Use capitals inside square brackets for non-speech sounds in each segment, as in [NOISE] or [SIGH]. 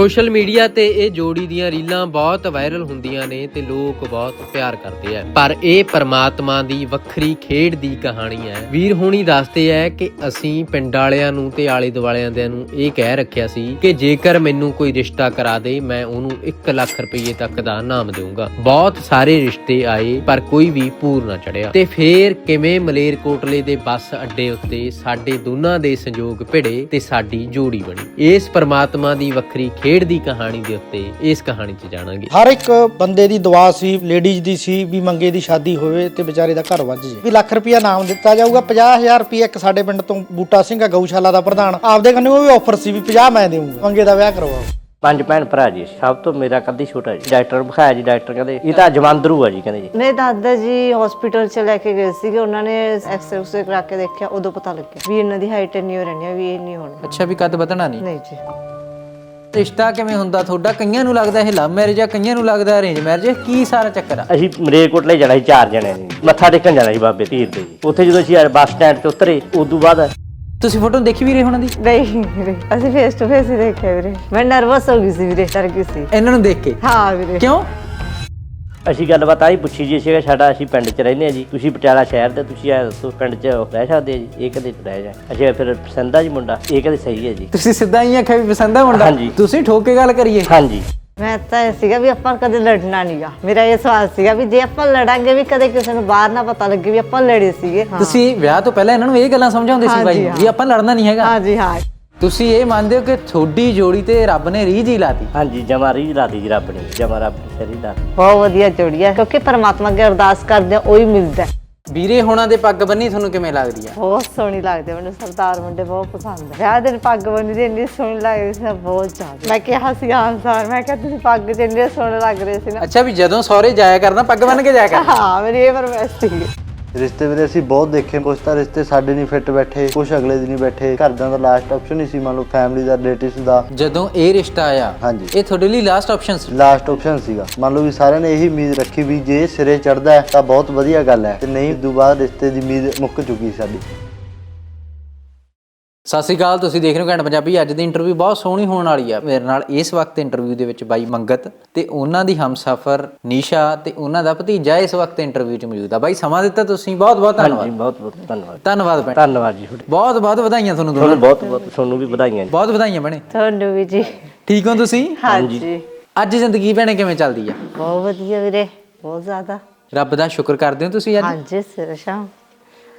Social media ਤੇ ਇਹ ਜੋੜੀ ਦੀਆਂ ਰੀਲਾਂ ਬਹੁਤ ਵਾਇਰਲ ਹੁੰਦੀਆਂ ਨੇ ਤੇ ਲੋਕ ਬਹੁਤ ਪਿਆਰ ਕਰਦੇ ਆ। ਪਰ ਇਹ ਪਰਮਾਤਮਾ ਦੀ ਵੱਖਰੀ ਖੇਡ ਦੀ ਕਹਾਣੀ ਹੈ। ਵੀਰ ਹੋਣੀ ਦੱਸਦੇ ਆ ਕਿ ਅਸੀਂ ਪਿੰਡ ਵਾਲਿਆਂ ਨੂੰ ਤੇ ਆਲੇ ਦੁਆਲਿਆਂ ਦਿਆਂ ਨੂੰ ਇਹ ਕਹਿ ਰੱਖਿਆ ਸੀ ਕਿ ਜੇਕਰ ਮੈਨੂੰ ਕੋਈ ਰਿਸ਼ਤਾ ਕਰਾ ਦੇ, ਮੈਂ ਉਹਨੂੰ 1 ਲੱਖ ਰੁਪਏ ਤੱਕ ਦਾ ਨਾਮ ਦੇਵਾਂਗਾ ਬਹੁਤ ਸਾਰੇ ਰਿਸ਼ਤੇ ਆਏ, ਪਰ ਕੋਈ ਵੀ ਪੂਰ ਨਾ ਚੜਿਆ। ਤੇ ਫੇਰ ਕਿਵੇਂ ਮਲੇਰਕੋਟਲੇ ਦੇ ਬੱਸ ਅੱਡੇ ਉੱਤੇ ਸਾਡੇ ਦੋਨਾਂ ਦੇ ਸੰਯੋਗ ਭਿੜੇ ਤੇ ਸਾਡੀ ਜੋੜੀ ਬਣੀ। ਇਸ ਪਰਮਾਤਮਾ ਦੀ ਵੱਖਰੀ ਖੇਡ ਦੀ ਕਹਾਣੀ ਦੇ ਉੱਤੇ ਇਸ ਕਹਾਣੀ 'ਚ ਜਾਣਾਂਗੇ। ਹਰ ਇੱਕ ਬੰਦੇ ਦੀ ਦੁਆ ਸੀ ਲੇਡੀਜ਼ ਦੀ ਸੀ ਵੀ ਮੰਗੇ ਦੀ ਸ਼ਾਦੀ ਹੋਵੇ ਤੇ ਵਿਚਾਰੇ ਦਾ ਘਰ ਵੱਜ ਜੇ। ਵੀ ਲੱਖ ਰੁਪਇਆ ਨਾਮ ਦਿੱਤਾ ਜਾਊਗਾ 50000 ਰੁਪਇਆ ਇੱਕ ਸਾਡੇ ਪਿੰਡ ਤੋਂ ਬੂਟਾ ਸਿੰਘ ਆ ਗਊਸ਼ਾਲਾ ਦਾ ਪ੍ਰਧਾਨ। ਆਪਦੇ ਕੰਨੇ ਉਹ ਵੀ ਆਫਰ ਸੀ ਵੀ 50 ਮੈਂ ਦੇਵਾਂਗਾ ਮੰਗੇ ਦਾ ਵਿਆਹ ਕਰਵਾਓ। ਪੰਜ ਭੈਣ ਭਰਾ ਜੀ ਸਭ ਤੋਂ ਮੇਰਾ ਕੱਦੀ ਛੋਟਾ ਜੀ। ਡਾਕਟਰ ਵਿਖਾਇਆ ਜੀ ਡਾਕਟਰ ਕਹਿੰਦੇ ਇਹ ਤਾਂ ਜਮਾਂਦਰੂ ਆ ਜੀ ਕਹਿੰਦੇ ਜੀ। ਮੇਰੇ ਦਾਦਾ ਜੀ ਹਸਪੀਟਲ ਚ ਲੈ ਕੇ ਗਏ ਸੀਗੇ ਉਹਨਾਂ ਨੇ ਐਕਸਰੇ ਕਰਾ ਕੇ ਦੇਖਿਆ ਉਦੋਂ ਪਤਾ ਲੱਗਿਆ ਵੀ ਇਹਨਾਂ ਦੀ ਹਾਈਟ ਇੰਨੀ ਹੋ ਰਹਿਣੀ ਆ ਵੀ ਇਹ ਨਹੀਂ ਹੋਣੀ। ਅੱਛਾ ਵੀ ਕੱਦ ਵਧਣਾ ਨਹੀਂ? ਨਹੀਂ ਜੀ। ਰਿਸ਼ਤਾ ਕਿਵੇਂ ਹੁੰਦਾ? ਤੁਹਾਡਾ ਕਈਆਂ ਨੂੰ ਲੱਗਦਾ ਇਹ ਲਵ ਮੈਰਿਜ ਆ ਕਈਆਂ ਨੂੰ ਲੱਗਦਾ ਅਰੇਂਜ ਮੈਰਿਜ ਕੀ ਸਾਰਾ ਚੱਕਰ ਆ? ਅਸੀਂ ਮਰੇਕੋਟਲੇ ਜਾਣਾ ਸੀ ਚਾਰ ਜਣੇ ਨੇ। ਮੱਥਾ ਟੇਕਣ ਜਾਣਾ ਸੀ ਬਾਬੇ ਧੀਰ ਦੇ। ਜੀ ਉੱਥੇ ਜਦੋਂ ਅਸੀਂ ਬੱਸ ਸਟੈਂਡ ਤੇ ਉਤਰੇ ਉਦੋਂ ਬਾਅਦ ਤੁਸੀਂ ਫੋਟੋ ਦੇਖੀ ਵੀਰੇ ਉਹਨਾਂ ਦੀ? ਨਹੀਂ ਵੀਰੇ ਅਸੀਂ ਫੇਸ ਟੂ ਫੇਸ ਹੀ ਦੇਖਿਆ ਵੀਰੇ। ਮੈਂ ਨਰਵਸ ਹੋ ਗਈ ਸੀ ਵੀਰੇ ਡਰ ਗਈ ਸੀ। ਇਹਨਾਂ ਨੂੰ ਦੇਖ ਕੇ? ਹਾਂ ਵੀਰੇ। ਕਿਉਂ? ਅਸੀਂ ਗੱਲਬਾਤ ਆਹੀ ਪੁੱਛੀ ਜੀ ਸੀਗਾ ਸਾਡਾ ਅਸੀਂ ਪਿੰਡ 'ਚ ਰਹਿੰਦੇ ਆ ਜੀ। ਤੁਸੀਂ ਪਟਿਆਲਾ ਸ਼ਹਿਰ ਦੇ ਤੁਸੀਂ ਇਹ ਦੱਸੋ ਪਿੰਡ 'ਚ ਰਹਿ ਸਕਦੇ ਆ ਜੀ? ਇਹ ਕਦੇ ਰਹਿ ਜਾ ਅੱਛਾ ਫਿਰ ਪਸੰਦ ਆ ਜੀ ਮੁੰਡਾ ਇਹ ਕਦੇ ਸਹੀ ਹੈ ਜੀ। ਤੁਸੀਂ ਸਿੱਧਾ ਹੀ ਆਖਿਆ ਵੀ ਪਸੰਦ ਆ ਮੁੰਡਾ? ਹਾਂਜੀ। ਤੁਸੀਂ ਠੋਕ ਕੇ ਗੱਲ ਕਰੀਏ? ਹਾਂਜੀ। ਮੈਂ ਤਾਂ ਇਹ ਸੀਗਾ ਵੀ ਆਪਾਂ ਕਦੇ ਲੜਨਾ ਨਹੀਂਗਾ ਮੇਰਾ ਇਹ ਸਵਾਲ ਸੀਗਾ ਵੀ ਜੇ ਆਪਾਂ ਲੜਾਂਗੇ ਵੀ ਕਦੇ ਕਿਸੇ ਨੂੰ ਬਾਹਰ ਨਾ ਪਤਾ ਲੱਗੇ ਵੀ ਆਪਾਂ ਲੜੇ ਸੀਗੇ। ਹਾਂ। ਤੁਸੀਂ ਵਿਆਹ ਤੋਂ ਪਹਿਲਾਂ ਇਹਨਾਂ ਨੂੰ ਇਹ ਗੱਲਾਂ ਸਮਝਾਉਂਦੇ ਸੀ ਹਾਂਜੀ, ਬਾਈ ਹਾਂ। ਵੀ ਆਪਾਂ ਲੜਨਾ ਨਹੀਂ ਹੈਗਾ। ਹਾਂ ਜੀ ਹਾਂ। ਤੁਸੀਂ ਇਹ ਮੰਨਦੇ ਹੋ ਕਿ ਤੁਹਾਡੀ ਜੋੜੀ ਤੇ ਰੱਬ ਨੇ ਰੀਝ ਹੀ ਲਾਤੀ? ਹਾਂਜੀ ਜਮਾ ਰੀਝ ਲਾਦੀ ਜੀ ਰੱਬ ਨੇ ਜਮਾ ਰੱਬ ਨੇ ਸ਼ਰੀ ਦਾ ਬਹੁਤ ਵਧੀਆ ਜੋੜੀ ਹੈ ਕਿਉਂਕਿ ਪਰਮਾਤਮਾ ਅੱਗੇ ਅਰਦਾਸ ਕਰਦੇ ਆ ਉਹੀ ਮਿਲਦਾ। ਹੈ। ਵੀਰੇ ਹੋਣਾ ਦੇ ਪੱਗ ਬੰਨੀ ਤੁਹਾਨੂੰ ਕਿਵੇਂ ਲੱਗਦੀ ਆ? ਬਹੁਤ ਸੋਹਣੀ ਲੱਗਦੀ ਹੈ ਮੈਨੂੰ ਸਰਦਾਰ ਮੁੰਡੇ ਬਹੁਤ ਪਸੰਦ ਹੈ ਵਿਆਹ ਦਿਨ ਪੱਗ ਬੰਨ੍ਹਦੀ ਦੀ ਇੰਨੀ ਸੋਹਣੀ ਲੱਗਦੀ ਸੀ ਨਾ ਬਹੁਤ ਜ਼ਿਆਦਾ। ਮੈਂ ਕਿਹਾ ਸੀ ਆਨਸਾਰ ਮੈਂ ਕਿਹਾ ਤੁਸੀਂ ਪੱਗ ਚ ਇੰਨੇ ਸੋਹਣੇ ਲੱਗ ਰਹੇ ਸੀ ਨਾ। ਅੱਛਾ ਵੀ ਜਦੋਂ ਸਹੁਰੇ ਜਾਇਆ ਕਰਨਾ ਪੱਗ ਬੰਨ ਕੇ ਜਾਇਆ ਕਰਨਾ। ਹਾਂ ਮੇਰੀ ਇਹ ਫਰਮਾਇਸ਼ ਸੀ ਰਿਸ਼ਤੇ ਵੀਰੇ ਅਸੀਂ ਬਹੁਤ ਦੇਖੇ ਕੁਛ ਤਾਂ ਰਿਸ਼ਤੇ ਸਾਡੇ ਨਹੀਂ ਫਿੱਟ ਬੈਠੇ ਕੁਛ ਅਗਲੇ ਦਿਨ ਹੀ ਬੈਠੇ ਘਰਦਿਆਂ ਦਾ ਲਾਸਟ ਆਪਸ਼ਨ ਹੀ ਸੀ ਮੰਨ ਲਓ ਫੈਮਿਲੀ ਦਾ ਰਿਲੇਟਿਵਸ ਦਾ। ਜਦੋਂ ਇਹ ਰਿਸ਼ਤਾ ਆਇਆ ਹਾਂਜੀ। ਇਹ ਤੁਹਾਡੇ ਲਈ ਲਾਸਟ ਆਪਸ਼ਨ ਸੀ? ਲਾਸਟ ਆਪਸ਼ਨ ਸੀਗਾ। ਮੰਨ ਲਓ ਵੀ ਸਾਰਿਆਂ ਨੇ ਇਹੀ ਉਮੀਦ ਰੱਖੀ ਵੀ ਜੇ ਸਿਰੇ ਚੜਦਾ ਤਾਂ ਬਹੁਤ ਵਧੀਆ ਗੱਲ ਹੈ। ਤੇ ਨਹੀਂ ਬਾਅਦ ਰਿਸ਼ਤੇ ਦੀ ਉਮੀਦ ਮੁੱਕ ਚੁੱਕੀ ਸਾਡੀ। ਸਤਿ ਸ਼੍ਰੀ ਅਕਾਲ ਤੁਸੀਂ ਦੇਖ ਰਹੇ ਹੋ ਘੰਟ ਪੰਜਾਬੀ। ਅੱਜ ਦੀ ਇੰਟਰਵਿਊ ਬਹੁਤ ਸੋਹਣੀ ਹੋਣ ਵਾਲੀ ਆ। ਮੇਰੇ ਨਾਲ ਇਸ ਵਕਤ ਇੰਟਰਵਿਊ ਦੇ ਵਿੱਚ ਬਾਈ ਮੰਗਤ ਤੇ ਉਹਨਾਂ ਦੀ ਹਮਸਫਰ ਨੀਸ਼ਾ ਤੇ ਉਹਨਾਂ ਦਾ ਭਤੀਜਾ ਇਸ ਵਕਤ ਇੰਟਰਵਿਊ 'ਚ ਮੌਜੂਦ ਆ। ਬਾਈ ਸਮਾਂ ਦਿੱਤਾ ਤੁਸੀਂ। ਬਹੁਤ ਬਹੁਤ ਧੰਨਵਾਦ। ਬਹੁਤ ਬਹੁਤ ਧੰਨਵਾਦ। ਧੰਨਵਾਦ ਭੈਣ। ਧੰਨਵਾਦ ਜੀ ਤੁਹਾਡੇ। ਬਹੁਤ ਬਹੁਤ ਵਧਾਈਆਂ ਤੁਹਾਨੂੰ ਦੋਨੋਂ ਤੁਹਾਨੂੰ ਬਹੁਤ ਬਹੁਤ ਤੁਹਾਨੂੰ ਵੀ ਵਧਾਈਆਂ ਜੀ। ਬਹੁਤ ਵਧਾਈਆਂ ਭੈਣੇ। ਤੁਹਾਨੂੰ ਵੀ ਜੀ। ਠੀਕ ਹੋ ਤੁਸੀਂ? ਹਾਂਜੀ। ਅੱਜ ਜ਼ਿੰਦਗੀ ਭੈਣੇ ਕਿਵੇਂ ਚੱਲਦੀ ਆ? ਬਹੁਤ ਵਧੀਆ ਵੀਰੇ ਬਹੁਤ ਜ਼ਿਆਦਾ। ਰੱਬ ਦਾ ਸ਼ੁਕਰ ਕਰਦੇ ਹੋ ਤੁਸੀਂ ਅੱਜ? ਹਾਂਜੀ ਸਿਰ ਸ਼ਾਮ।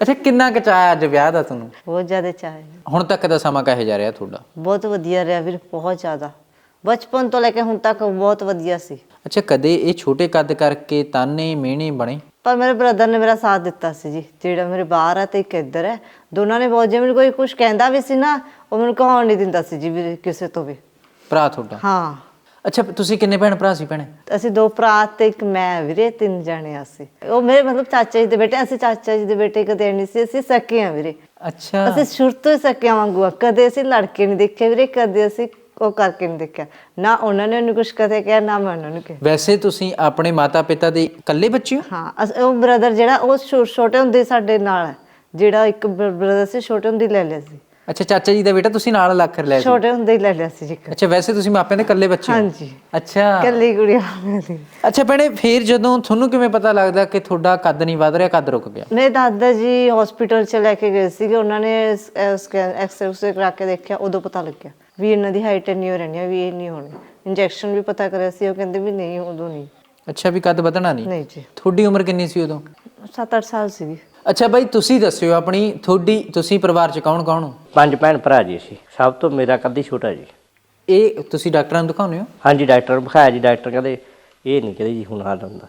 ਅੱਛਾ ਕਿੰਨਾ ਕੁ ਚਾਅ ਅੱਜ ਵਿਆਹ ਦਾ ਤੁਹਾਨੂੰ? ਬਹੁਤ ਜ਼ਿਆਦਾ ਚਾਹੇ ਹੁਣ ਤੱਕ ਦਾ ਸਮਾਂ ਕਿਹੋ ਜਾ ਰਿਹਾ ਤੁਹਾਡਾ? ਬਹੁਤ ਵਧੀਆ ਰਿਹਾ ਵੀਰ ਬਹੁਤ ਜ਼ਿਆਦਾ। ਬਚਪਨ ਤੋਂ ਲੈ ਕੇ ਹੁਣ ਤੱਕ ਬਹੁਤ ਵਧੀਆ ਸੀ। ਅੱਛਾ ਕਦੇ ਇਹ ਛੋਟੇ ਕੱਦ ਕਰਕੇ ਤਾਨੇ ਮਿਹਣੇ ਬਣੇ? ਪਰ ਮੇਰੇ ਬ੍ਰਦਰ ਨੇ ਮੇਰਾ ਸਾਥ ਦਿੱਤਾ ਸੀ ਜੀ ਜਿਹੜਾ ਮੇਰੇ ਬਾਹਰ ਹੈ ਤੇ ਇੱਕ ਇੱਧਰ ਹੈ। ਦੋਨਾਂ ਨੇ ਬਹੁਤ ਜੇ ਮੈਨੂੰ ਕੋਈ ਕੁਝ ਕਹਿੰਦਾ ਵੀ ਸੀ ਨਾ ਉਹ ਮੈਨੂੰ ਕਹਾਉਣ ਨਹੀਂ ਦਿੰਦਾ ਸੀ ਜੀ ਵੀਰੇ ਕਿਸੇ ਤੋਂ ਵੀ। ਭਰਾ ਤੁਹਾਡਾ? ਹਾਂ। ਅੱਛਾ ਤੁਸੀਂ ਕਿੰਨੇ ਭੈਣ ਭਰਾ ਸੀ ਭੈਣੇ? ਅਸੀਂ ਦੋ ਭਰਾ ਤੇ ਇੱਕ ਮੈਂ ਵੀਰੇ ਤਿੰਨ ਜਣੇ ਅਸੀਂ। ਉਹ ਮੇਰੇ ਮਤਲਬ ਚਾਚਾ ਜੀ ਦੇ ਬੇਟੇ ਅਸੀਂ ਚਾਚਾ ਜੀ ਦੇ ਬੇਟੇ ਕਦੇ ਨਹੀਂ ਸੀ ਅਸੀਂ ਸਕੇ ਆ ਵੀਰੇ। ਅੱਛਾ। ਅਸੀਂ ਸ਼ੁਰੂ ਤੋਂ ਹੀ ਸਕਿਆ ਵਾਂਗੂ ਆ ਕਦੇ ਅਸੀਂ ਲੜਕੇ ਨਹੀਂ ਦੇਖੇ ਵੀਰੇ ਕਦੇ ਅਸੀਂ ਉਹ ਕਰਕੇ ਨਹੀਂ ਦੇਖਿਆ। ਨਾ ਉਹਨਾਂ ਨੇ ਉਹਨੂੰ ਕੁਝ ਕਦੇ ਕਿਹਾ ਨਾ ਮੈਂ ਉਹਨਾਂ ਨੂੰ ਕਿਹਾ। ਵੈਸੇ ਤੁਸੀਂ ਆਪਣੇ ਮਾਤਾ ਪਿਤਾ ਦੇ ਇਕੱਲੇ ਬੱਚੇ ਹੋ? ਹਾਂ ਅਸ- ਉਹ ਬ੍ਰਦਰ ਜਿਹੜਾ ਉਹ ਛੋ- ਛੋਟੇ ਹੁੰਦੇ ਸਾਡੇ ਨਾਲ ਹੈ। ਜਿਹੜਾ ਇੱਕ ਬ੍ਰਦਰ ਸੀ ਛੋਟੇ ਹੁੰਦੇ ਹੀ ਲੈ ਲਿਆ ਸੀ। ਅੱਛਾ ਚਾਚਾ ਜੀ ਦਾ ਬੇਟਾ ਤੁਸੀਂ ਨਾਲ ਲੱਖ ਲਿਆ ਸੀ? ਛੋਟੇ ਹੁੰਦੇ ਹੀ ਲੈ ਲਿਆ ਸੀ ਜੀ ਇੱਕ। ਅੱਛਾ ਵੈਸੇ ਤੁਸੀਂ ਮਾਪਿਆਂ ਦੇ ਇਕੱਲੇ ਬੱਚੇ ਹੋ? ਹਾਂਜੀ। ਅੱਛਾ। ਕੱਲੀ ਗੁੜੀਆ ਮੇਰੀ ਅੱਛਾ ਭੈਣੇ ਫੇਰ ਜਦੋਂ ਤੁਹਾਨੂੰ ਕਿਵੇਂ ਪਤਾ ਲੱਗਦਾ ਕਿ ਤੁਹਾਡਾ ਕੱਦ ਨਹੀਂ ਵਧ ਰਿਹਾ ਕੱਦ ਰੁਕ ਗਿਆ? ਮੇਰੇ ਦਾਦਾ ਜੀ ਹਸਪੀਟਲ ਚ ਲੈ ਕੇ ਗਏ ਸੀਗੇ। ਉਹਨਾਂ ਨੇ ਐਕਸਰੇ ਕਰਾ ਕੇ ਦੇਖਿਆ ਉਦੋਂ ਪਤਾ ਲੱਗਿਆ ਵੀ ਇਹਨਾਂ ਦੀ ਹਾਈਟ ਇੰਨੀ ਹੋ ਰਹਿਣੀ ਆ ਵੀ ਇਹ ਨਹੀਂ ਹੋਣੀ। ਇੰਜੈਕਸ਼ਨ ਵੀ ਪਤਾ ਕਰਿਆ ਸੀ ਉਹ ਕਹਿੰਦੇ ਵੀ ਨਹੀਂ ਉਦੋਂ ਨਹੀਂ। ਅੱਛਾ ਵੀ ਕੱਦ ਵਧਣਾ ਨਹੀਂ? ਨਹੀਂ ਜੀ। ਤੁਹਾਡੀ ਉਮਰ ਕਿੰਨੀ ਸੀ ਉਦੋਂ? 7-8 ਸਾਲ ਸੀਗੀ। ਅੱਛਾ ਬਾਈ ਤੁਸੀਂ ਦੱਸਿਓ ਆਪਣੀ ਤੁਹਾਡੀ ਤੁਸੀਂ ਪਰਿਵਾਰ ਚ ਕੌਣ ਕੌਣ ਹੋ? ਪੰਜ ਭੈਣ ਭਰਾ ਜੀ ਅਸੀਂ ਸਭ ਤੋਂ ਮੇਰਾ ਕੱਦੀ ਛੋਟਾ ਜੀ। ਇਹ ਤੁਸੀਂ ਡਾਕਟਰਾਂ ਨੂੰ ਦਿਖਾਉਂਦੇ ਹੋ? ਹਾਂਜੀ ਡਾਕਟਰ ਵਿਖਾਇਆ ਜੀ ਡਾਕਟਰ ਕਹਿੰਦੇ ਇਹ ਨਹੀਂ ਕਹਿੰਦੇ ਜੀ ਹੁਣ ਹਾਲ ਹੁੰਦਾ।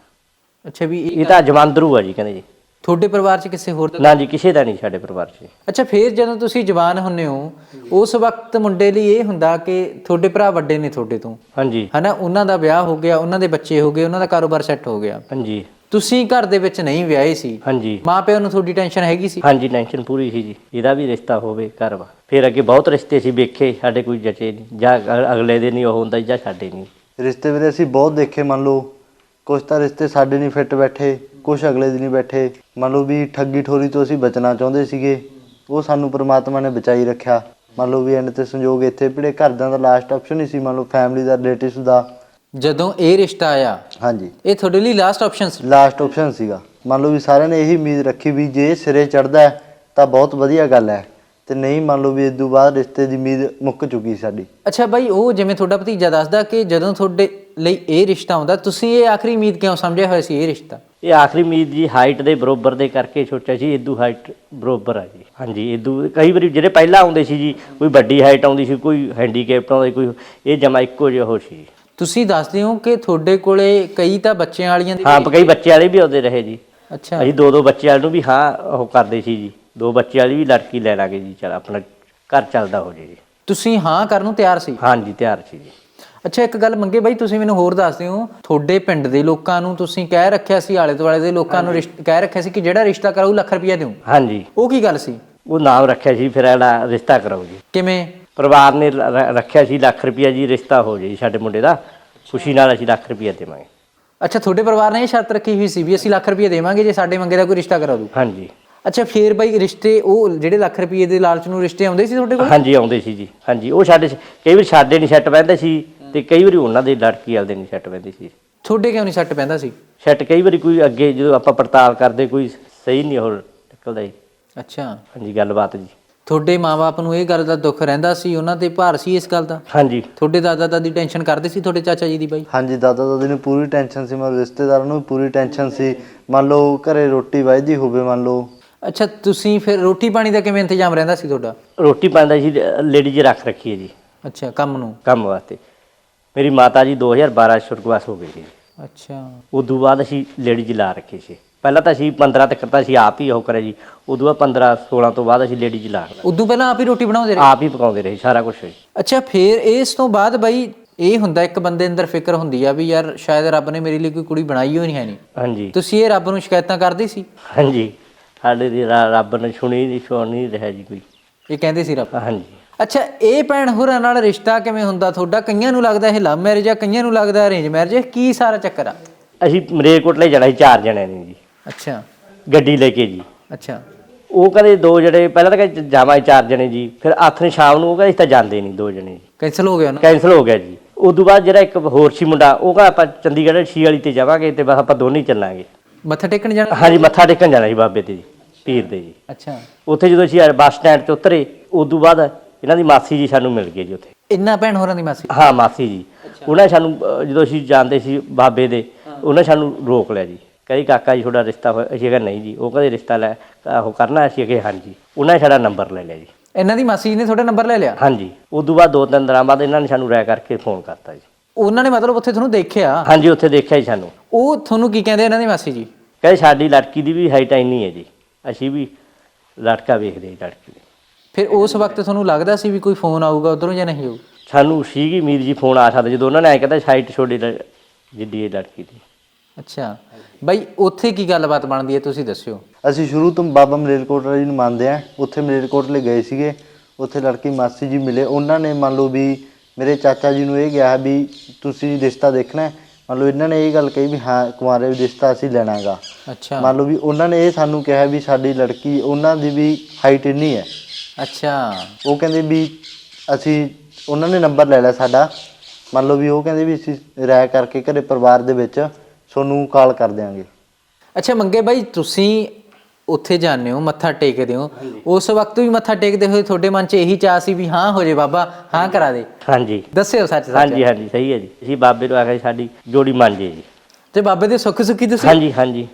ਅੱਛਾ ਵੀ ਇਹ ਇਹ ਤਾਂ ਜਮਾਂਦਰੂ ਆ ਜੀ ਕਹਿੰਦੇ ਜੀ। ਤੁਹਾਡੇ ਪਰਿਵਾਰ ਚ ਕਿਸੇ ਹੋਰ ਨਾ ਜੀ ਕਿਸੇ ਦਾ ਨਹੀਂ ਸਾਡੇ ਪਰਿਵਾਰ 'ਚ। ਅੱਛਾ ਫੇਰ ਜਦੋਂ ਤੁਸੀਂ ਜਵਾਨ ਹੁੰਨੇ ਹੋ ਉਸ ਵਕਤ ਮੁੰਡੇ ਲਈ ਇਹ ਹੁੰਦਾ ਕਿ ਤੁਹਾਡੇ ਭਰਾ ਵੱਡੇ ਨੇ ਤੁਹਾਡੇ ਤੋਂ। ਹਾਂਜੀ। ਹਨਾ ਉਹਨਾਂ ਦਾ ਵਿਆਹ ਹੋ ਗਿਆ ਉਹਨਾਂ ਦੇ ਬੱਚੇ ਹੋ ਗਏ ਉਹਨਾਂ ਦਾ ਕਾਰੋਬਾਰ ਸੈੱਟ ਹੋ ਗਿਆ। ਹਾਂਜੀ। ਤੁਸੀਂ ਘਰ ਦੇ ਵਿੱਚ ਨਹੀਂ ਵਿਆਹੇ ਸੀ। ਹਾਂਜੀ। ਮਾਪਿਆਂ ਨੂੰ ਤੁਹਾਡੀ ਟੈਨਸ਼ਨ ਹੈਗੀ ਸੀ? ਹਾਂਜੀ ਟੈਨਸ਼ਨ ਪੂਰੀ ਸੀ ਜੀ। ਇਹਦਾ ਵੀ ਰਿਸ਼ਤਾ ਹੋਵੇ ਘਰ ਵਾ। ਫਿਰ ਅੱਗੇ ਬਹੁਤ ਰਿਸ਼ਤੇ ਸੀ ਵੇਖੇ ਸਾਡੇ ਕੋਈ ਜਚੇ ਨਹੀਂ। ਜਾਂ ਅਗਲੇ ਦੇ ਨਹੀਂ ਉਹ ਹੁੰਦਾ ਜੀ, ਜਾਂ ਸਾਡੇ ਨਹੀਂ। ਰਿਸ਼ਤੇ ਵੀਰੇ ਅਸੀਂ ਬਹੁਤ ਦੇਖੇ ਮੰਨ ਲਓ ਕੁਛ ਤਾਂ ਰਿਸ਼ਤੇ ਸਾਡੇ ਨਹੀਂ ਫਿੱਟ ਬੈਠੇ ਕੁਛ ਅਗਲੇ ਦਿਨ ਹੀ ਬੈਠੇ। ਮੰਨ ਲਓ ਵੀ ਠੱਗੀ ਠੋਰੀ ਤੋਂ ਅਸੀਂ ਬਚਣਾ ਚਾਹੁੰਦੇ ਸੀਗੇ ਉਹ ਸਾਨੂੰ ਪ੍ਰਮਾਤਮਾ ਨੇ ਬਚਾਈ ਰੱਖਿਆ। ਮੰਨ ਲਓ ਵੀ ਐਂਡ ਤੇ ਸੰਯੋਗ ਇੱਥੇ ਭਿੜੇ ਘਰਦਿਆਂ ਦਾ ਲਾਸਟ ਆਪਸ਼ਨ ਹੀ ਸੀ ਮੰਨ ਲਓ ਫੈਮਿਲੀ ਦਾ ਰਿਲੇਟਿਵਸ ਦਾ। ਜਦੋਂ ਇਹ ਰਿਸ਼ਤਾ ਆਇਆ ਹਾਂਜੀ। ਇਹ ਤੁਹਾਡੇ ਲਈ ਲਾਸਟ ਆਪਸ਼ਨ ਸੀ? ਲਾਸਟ ਆਪਸ਼ਨ ਸੀਗਾ। ਮੰਨ ਲਓ ਵੀ ਸਾਰਿਆਂ ਨੇ ਇਹੀ ਉਮੀਦ ਰੱਖੀ ਵੀ ਜੇ ਸਿਰੇ ਚੜਦਾ ਤਾਂ ਬਹੁਤ ਵਧੀਆ ਗੱਲ ਹੈ। ਤੇ ਨਹੀਂ ਮੰਨ ਲਓ ਵੀ ਇਸ ਤੋਂ ਬਾਅਦ ਰਿਸ਼ਤੇ ਦੀ ਉਮੀਦ ਮੁੱਕ ਚੁੱਕੀ ਸਾਡੀ। ਅੱਛਾ ਬਾਈ ਉਹ ਜਿਵੇਂ ਤੁਹਾਡਾ ਭਤੀਜਾ ਦੱਸਦਾ ਕਿ ਜਦੋਂ ਤੁਹਾਡੇ ਲਈ ਇਹ ਰਿਸ਼ਤਾ ਆਉਂਦਾ ਤੁਸੀਂ ਇਹ ਆਖਰੀ ਉਮੀਦ ਕਿਉਂ ਸਮਝਿਆ ਹੋਇਆ ਸੀ ਇਹ ਰਿਸ਼ਤਾ? ਇਹ ਆਖਰੀ ਉਮੀਦ ਜੀ ਹਾਈਟ ਦੇ ਬਰੋਬਰ ਦੇ ਕਰਕੇ ਸੋਚਿਆ ਸੀ ਇਦੂ ਹਾਈਟ ਬਰੋਬਰ ਆ ਜੀ। ਹਾਂਜੀ ਇਦੂ ਕਈ ਵਾਰੀ ਜਿਹੜੇ ਪਹਿਲਾਂ ਆਉਂਦੇ ਸੀ ਜੀ ਕੋਈ ਵੱਡੀ ਹਾਈਟ ਆਉਂਦੀ ਸੀ ਕੋਈ ਹੈਂਡੀਕੈਪਟ ਆਉਂਦਾ ਕੋਈ ਇਹ ਜਮਾ ਇੱਕੋ ਜਿਹਾ ਹੋ ਸੀ। ਤੁਸੀਂ ਦੱਸਦੇ ਹੋ ਕਿ ਤੁਹਾਡੇ ਕੋਲੇ ਕਈ ਤਾਂ ਬੱਚਿਆਂ ਵਾਲੀਆਂ ਦੇ ਹਾਂ ਕਈ ਬੱਚੇ ਵਾਲੇ ਵੀ ਆਉਂਦੇ ਰਹੇ ਜੀ। ਅੱਛਾ। ਅਸੀਂ ਦੋ ਦੋ ਬੱਚੇ ਵਾਲੇ ਨੂੰ ਵੀ ਹਾਂ ਉਹ ਕਰਦੇ ਸੀ ਜੀ। ਦੋ ਬੱਚੇ ਵਾਲੀ ਵੀ ਲੜਕੀ ਲੈ ਲਾਂਗੇ ਜੀ ਚਲ ਆਪਣਾ ਘਰ ਚੱਲਦਾ ਹੋ ਜੇ ਜੀ। ਤੁਸੀਂ ਹਾਂ ਕਰਨ ਨੂੰ ਤਿਆਰ ਸੀ? ਹਾਂਜੀ ਤਿਆਰ ਸੀ ਜੀ। ਅੱਛਾ ਇੱਕ ਗੱਲ ਮੰਗੇ ਬਾਈ ਤੁਸੀਂ ਮੈਨੂੰ ਹੋਰ ਦੱਸ ਦਿਓ। ਤੁਹਾਡੇ ਪਿੰਡ ਦੇ ਲੋਕਾਂ ਨੂੰ ਤੁਸੀਂ ਕਹਿ ਰੱਖਿਆ ਸੀ ਆਲੇ ਦੁਆਲੇ ਦੇ ਲੋਕਾਂ ਨੂੰ ਰਿਸ਼ਤ- ਕਹਿ ਰੱਖਿਆ ਸੀ ਕਿ ਜਿਹੜਾ ਰਿਸ਼ਤਾ ਕਰਾਊ ਲੱਖ ਰੁਪਇਆ ਦਿਓ ਹਾਂਜੀ। ਉਹ ਕੀ ਗੱਲ ਸੀ? ਉਹ ਨਾਮ ਰੱਖਿਆ ਸੀ ਫਿਰ ਇਹਦਾ ਰਿਸ਼ਤਾ ਕਰਾਓ ਜੀ। ਕਿਵੇਂ? ਪਰਿਵਾਰ ਨੇ ਰ- ਰੱਖਿਆ ਸੀ ਲੱਖ ਰੁਪਇਆ ਜੀ ਰਿਸ਼ਤਾ ਹੋ ਜੇ ਜੀ ਸਾਡੇ ਮੁੰਡੇ ਦਾ। ਖੁਸ਼ੀ ਨਾਲ ਅਸੀਂ ਲੱਖ ਰੁਪਇਆ ਦੇਵਾਂਗੇ। ਅੱਛਾ ਤੁਹਾਡੇ ਪਰਿਵਾਰ ਨੇ ਇਹ ਸ਼ਰਤ ਰੱਖੀ ਹੋਈ ਸੀ ਵੀ ਅਸੀਂ ਲੱਖ ਰੁਪਇਆ ਦੇਵਾਂਗੇ ਜੇ ਸਾਡੇ ਮੰਗੇ ਦਾ ਕੋਈ ਰਿਸ਼ਤਾ ਕਰਾ ਦੂ ਹਾਂਜੀ। ਅੱਛਾ ਫੇਰ ਬਾਈ ਰਿਸ਼ਤੇ ਉਹ ਜਿਹੜੇ ਲੱਖ ਰੁਪਏ ਦੇ ਲਾਲਚ ਨੂੰ ਰਿਸ਼ਤੇ ਆਉਂਦੇ ਸੀ ਤੁਹਾਡੇ ਕੋਲ? ਹਾਂਜੀ ਆਉਂਦੇ ਸੀ ਜੀ। ਹਾਂਜੀ ਉਹ ਸਾਡੇ ਕਈ ਵਾਰੀ ਸਾਡੇ ਨਹੀਂ ਸੈੱਟ ਬਹਿੰਦੇ ਸੀ ਤੇ ਕਈ ਵਾਰੀ ਉਹਨਾਂ ਦੇ ਲੜਕੀ ਵਾਲੇ ਦੇ ਨਹੀਂ ਸੈੱਟ ਬਹਿੰਦੇ ਸੀ। ਤੁਹਾਡੇ ਕਿਉਂ ਨਹੀਂ ਸੱਟ ਪੈਂਦਾ ਸੀ? ਸੈੱਟ ਕਈ ਵਾਰੀ ਕੋਈ ਅੱਗੇ ਜਦੋਂ ਆਪਾਂ ਪੜਤਾਲ ਕਰਦੇ ਕੋਈ ਸਹੀ ਨਹੀਂ ਹੋਰ ਨਿਕਲਦਾ ਜੀ। ਅੱਛਾ। ਹਾਂਜੀ ਗੱਲਬਾਤ ਜੀ। ਤੁਹਾਡੇ ਮਾਪੇ ਨੂੰ ਇਹ ਗੱਲ ਦਾ ਦੁੱਖ ਰਹਿੰਦਾ ਸੀ ਉਹਨਾਂ ਤੇ ਭਾਰ ਸੀ ਇਸ ਗੱਲ ਦਾ? ਹਾਂਜੀ। ਤੁਹਾਡੇ ਦਾਦਾ ਦਾਦੀ ਟੈਨਸ਼ਨ ਕਰਦੇ ਸੀ ਤੁਹਾਡੇ ਚਾਚਾ ਜੀ ਦੀ ਬਾਈ? ਹਾਂਜੀ ਦਾਦਾ ਦਾਦੀ ਨੂੰ ਪੂਰੀ ਟੈਨਸ਼ਨ ਸੀ ਮਤਲਬ ਰਿਸ਼ਤੇਦਾਰਾਂ ਨੂੰ ਪੂਰੀ ਟੈਨਸ਼ਨ ਸੀ। ਮੰਨ ਲਓ ਘਰੇ ਰੋਟੀ ਵਾਜਦੀ ਹੋਵੇ ਮੰਨ ਲਓ। ਅੱਛਾ ਤੁਸੀਂ ਫਿਰ ਰੋਟੀ ਪਾਣੀ ਦਾ ਕਿਵੇਂ ਇੰਤਜ਼ਾਮ ਰਹਿੰਦਾ ਸੀ ਤੁਹਾਡਾ? ਰੋਟੀ ਪਾਉਂਦਾ ਸੀ ਲੇਡੀਜ਼ ਰੱਖ ਰੱਖੀ ਹੈ ਜੀ। ਅੱਛਾ ਕੰਮ ਨੂੰ? ਕੰਮ ਵਾਸਤੇ। ਮੇਰੀ ਮਾਤਾ ਜੀ 2012 ਚ ਸੁਰਗਵਾਸ ਹੋ ਗਈ ਸੀ। ਅੱਛਾ। ਉਦੋਂ ਬਾਅਦ ਅਸੀਂ ਲੇਡੀਜ਼ ਲਾ ਰੱਖੀ ਸੀ। ਪਹਿਲਾਂ ਤਾਂ ਅਸੀਂ 15 ਤੱਕ ਤਾਂ ਅਸੀਂ ਆਪ ਹੀ ਉਹ ਕਰਿਆ ਜੀ। ਉਦੋਂ ਬਾਅਦ 15 16 ਤੋਂ ਬਾਅਦ ਅਸੀਂ ਲੇਡੀਜ਼ ਲਾ। ਉਦੋਂ ਪਹਿਲਾਂ ਆਪ ਹੀ ਰੋਟੀ ਬਣਾਉਂਦੇ ਰਹੇ? ਆਪ ਹੀ ਪਕਾਉਂਦੇ ਰਹੇ ਸਾਰਾ ਕੁਝ ਅੱਛਾ ਫਿਰ ਇਸ ਤੋਂ ਬਾਅਦ ਬਾਈ ਇਹ ਹੁੰਦਾ ਇੱਕ ਬੰਦੇ ਅੰਦਰ ਫਿਕਰ ਹੁੰਦੀ ਆ ਵੀ ਯਾਰ ਸ਼ਾਇਦ ਰੱਬ ਨੇ ਮੇਰੇ ਲਈ ਕੋਈ ਕੁੜੀ ਬਣਾਈ ਹੋਈ ਨਹੀਂ ਹੈ ਨਹੀਂ ਹਾਂਜੀ। ਤੁਸੀਂ ਇਹ ਰੱਬ ਨੂੰ ਸ਼ਿਕਾਇਤਾਂ ਕਰਦੇ ਸੀ? ਹਾਂਜੀ। ਸਾਡੇ ਦੀ ਰਾ- ਰੱਬ ਨੇ ਸੁਣੀ ਨਹੀਂ ਸੁਣ ਨਹੀਂ ਰਿਹਾ ਜੀ ਕੋਈ। ਇਹ ਕਹਿੰਦੇ ਸੀ ਰੱਬ। ਹਾਂਜੀ। ਅੱਛਾ ਇਹ ਭੈਣ ਹੋਰਾਂ ਨਾਲ ਰਿਸ਼ਤਾ ਕਿਵੇਂ ਹੁੰਦਾ ਤੁਹਾਡਾ? ਕਈਆਂ ਨੂੰ ਲੱਗਦਾ ਇਹ ਲਵ ਮੈਰਿਜ ਆ ਕਈਆਂ ਨੂੰ ਲੱਗਦਾ ਅਰੇਂਜ ਮੈਰਿਜ ਕੀ ਸਾਰਾ ਚੱਕਰ ਆ? ਅਸੀਂ ਮਰੇਕੋਟਲੇ ਜਾਣਾ ਸੀ ਚਾਰ ਜਣਿਆਂ ਨੇ ਜੀ। ਅੱਛਾ। ਗੱਡੀ ਲੈ ਕੇ ਜੀ। ਅੱਛਾ। ਉਹ ਕਹਿੰਦੇ ਦੋ ਜਣੇ ਪਹਿਲਾਂ ਤਾਂ ਕਹਿੰਦੇ ਜਾਵਾਂ ਚਾਰ ਜਣੇ ਜੀ। ਫਿਰ ਨੇ ਸ਼ਾਮ ਨੂੰ ਉਹ ਕਹਿੰਦੇ ਅਸੀਂ ਤਾਂ ਜਾਂਦੇ ਨਹੀਂ ਦੋ ਜਣੇ ਜੀ। ਕੈਨਸਲ ਹੋ ਗਿਆ ਨਾ? ਕੈਂਸਲ ਹੋ ਗਿਆ ਜੀ। ਉਦੋਂ ਬਾਅਦ ਜਿਹੜਾ ਇੱਕ ਹੋਰ ਸੀ ਮੁੰਡਾ ਉਹ ਕਹਿੰਦਾ ਆਪਾਂ ਚੰਡੀਗੜ੍ਹ ਛੀ ਵਾਲੀ ਤੇ ਜਾਵਾਂਗੇ ਤੇ ਬਸ ਆਪਾਂ ਦੋਨੇ ਹੀ ਚੱਲਾਂਗੇ। ਮੱਥਾ ਟੇਕਣ ਜਾਣਾ? ਹਾਂਜੀ ਮੱਥਾ ਟੇਕਣ ਜਾਣਾ ਸੀ ਬਾਬੇ ਤੇ ਜੀ ਪੀਰ ਦੇ ਜੀ। ਅੱਛਾ। ਉੱਥੇ ਜਦੋਂ ਅਸੀਂ ਬੱਸ ਸਟੈਂਡ ਤੇ ਉਤਰੇ ਉਦੋਂ ਬਾਅਦ ਇਹਨਾਂ ਦੀ ਮਾਸੀ ਜੀ ਸਾਨੂੰ ਮਿਲ ਗਏ ਜੀ ਉੱਥੇ। ਇੰਨਾ ਭੈਣ ਹੋਰਾਂ ਦੀ ਮਾਸੀ? ਹਾਂ ਮਾਸੀ ਜੀ। ਉਹਨਾਂ ਨੇ ਸਾਨੂੰ ਅਹ, ਜਦੋਂ ਅਸੀਂ ਜਾਂਦੇ ਸੀ ਬਾਬੇ ਦੇ ਉਹਨਾਂ ਨੇ ਸਾਨੂੰ ਰੋਕ ਲਿਆ ਜੀ। ਕਹਿੰਦੀ ਕਾਕਾ ਜੀ ਤੁਹਾਡਾ ਰਿਸ਼ਤਾ ਹੋਇਆ ਅਸੀਂ ਕਿਹਾ ਨਹੀਂ ਜੀ ਉਹ ਕਹਿੰਦੇ ਰਿਸ਼ਤਾ ਲੈ ਉਹ ਕਰਨਾ ਅਸੀਂ ਕਿਹਾ ਹਾਂਜੀ। ਉਹਨਾਂ ਨੇ ਸਾਡਾ ਨੰਬਰ ਲੈ ਲਿਆ ਜੀ। ਇਹਨਾਂ ਦੀ ਮਾਸੀ ਜੀ ਨੇ ਤੁਹਾਡਾ ਨੰਬਰ ਲੈ ਲਿਆ? ਹਾਂਜੀ। ਉਦੋਂ ਬਾਅਦ ਦੋ ਤਿੰਨ ਦਿਨਾਂ ਬਾਅਦ ਇਹਨਾਂ ਨੇ ਸਾਨੂੰ ਰਾਇ ਕਰਕੇ ਫੋਨ ਕਰਤਾ ਜੀ। ਉਹਨਾਂ ਨੇ ਮਤਲਬ ਉੱਥੇ ਤੁਹਾਨੂੰ ਦੇਖਿਆ? ਹਾਂਜੀ ਉੱਥੇ ਦੇਖਿਆ ਜੀ ਸਾਨੂੰ। ਉਹ ਤੁਹਾਨੂੰ ਕੀ ਕਹਿੰਦੇ ਇਹਨਾਂ ਦੀ ਮਾਸੀ ਜੀ? ਕਹਿੰਦੇ ਸਾਡੀ ਲੜਕੀ ਦੀ ਵੀ ਹਾਈਟ ਇੰਨੀ ਹੈ ਜੀ। ਅਸੀਂ ਵੀ ਲੜਕਾ ਵੇਖਦੇ ਜੀ ਲੜਕੀ ਦੀ। ਫਿਰ ਉਸ ਵਕਤ ਤੁਹਾਨੂੰ ਲੱਗਦਾ ਸੀ ਵੀ ਕੋਈ ਫੋਨ ਆਊਗਾ ਉਧਰੋਂ ਜਾਂ ਨਹੀਂ ਆਊ? ਸਾਨੂੰ ਸੀਗੀ ਉਮੀਦ ਜੀ ਫੋਨ ਆ ਸਕਦਾ ਜਦੋਂ ਉਹਨਾਂ ਨੇ ਐ ਕਹਿੰਦਾ ਹਾਈਟ ਲ- ਜਿੱਡੀ ਇਹ ਲੜਕੀ ਦੀ। ਅੱਛਾ। ਬਾਈ ਉੱਥੇ ਕੀ ਗੱਲਬਾਤ ਬਣਦੀ ਹੈ ਤੁਸੀਂ ਦੱਸਿਓ। ਅਸੀਂ ਸ਼ੁਰੂ ਤੋਂ ਬਾਬਾ ਮਲੇਰਕੋਟਲਾ ਜੀ ਨੂੰ ਮੰਨਦੇ ਆ ਉੱਥੇ ਮਲੇਰਕੋਟਲੇ ਗਏ ਸੀਗੇ। ਉੱਥੇ ਲੜਕੀ ਮਾਸੀ ਜੀ ਮਿਲੇ। ਉਹਨਾਂ ਨੇ ਮੰਨ ਲਓ ਵੀ ਮੇਰੇ ਚਾਚਾ ਜੀ ਨੂੰ ਇਹ ਕਿਹਾ ਵੀ ਤੁਸੀਂ ਰਿਸ਼ਤਾ ਦੇਖਣਾ ਹੈ। ਮੰਨ ਲਓ ਇਹਨਾਂ ਨੇ ਇਹ ਗੱਲ ਕਹੀ ਵੀ ਹਾਂ ਕੁਆਰੇ ਵੀ ਰਿਸ਼ਤਾ ਅਸੀਂ ਲੈਣਾਗਾ। ਅੱਛਾ। ਮੰਨ ਲਓ ਵੀ ਉਹਨਾਂ ਨੇ ਇਹ ਸਾਨੂੰ ਕਿਹਾ ਵੀ ਸਾਡੀ ਲੜਕੀ ਉਹਨਾਂ ਦੀ ਵੀ ਹਾਈਟ ਇੰਨੀ ਹੈ। ਅੱਛਾ। ਉਹ ਕਹਿੰਦੇ ਵੀ ਅਸੀਂ ਉਹਨਾਂ ਨੇ ਨੰਬਰ ਲੈ ਲਿਆ ਸਾਡਾ। ਮੰਨ ਲਓ ਵੀ ਉਹ ਕਹਿੰਦੇ ਵੀ ਅਸੀਂ ਰਾਇ ਕਰਕੇ ਘਰੇ ਪਰਿਵਾਰ ਦੇ ਵਿੱਚ ਤੁਹਾਨੂੰ ਕਾਲ ਕਰ ਦਿਆਂਗੇ। ਅੱਛਾ ਮੰਗੇ ਬਾਈ ਤੁਸੀਂ ਉੱਥੇ ਜਾਂਦੇ ਹੋ ਮੱਥਾ ਟੇਕਦੇ ਹੋ। ਉਸ ਵਕਤ ਵੀ ਮੱਥਾ ਟੇਕਦੇ ਹੋਏ ਤੁਹਾਡੇ ਮਨ 'ਚ ਇਹੀ ਚਾਹ ਸੀ ਵੀ ਹਾਂ ਹੋ ਜੇ ਬਾਬਾ ਹਾਂ ਕਰਾ ਦੇ। ਹਾਂਜੀ। ਦੱਸਿਓ ਸੱਚ ਸੱਚ। ਹਾਂਜੀ ਹਾਂਜੀ ਸਹੀ ਹੈ ਜੀ। ਅਸੀਂ ਬਾਬੇ ਨੂੰ ਆਖਿਆ ਸਾਡੀ ਜੋੜੀ ਮੰਨ ਜੇ ਜੀ। ਤੇ ਬਾਬੇ ਦੇ ਸੁੱਖ ਸੁੱਖੀ ਤੁਸੀਂ? ਹਾਂਜੀ ਹਾਂਜੀ।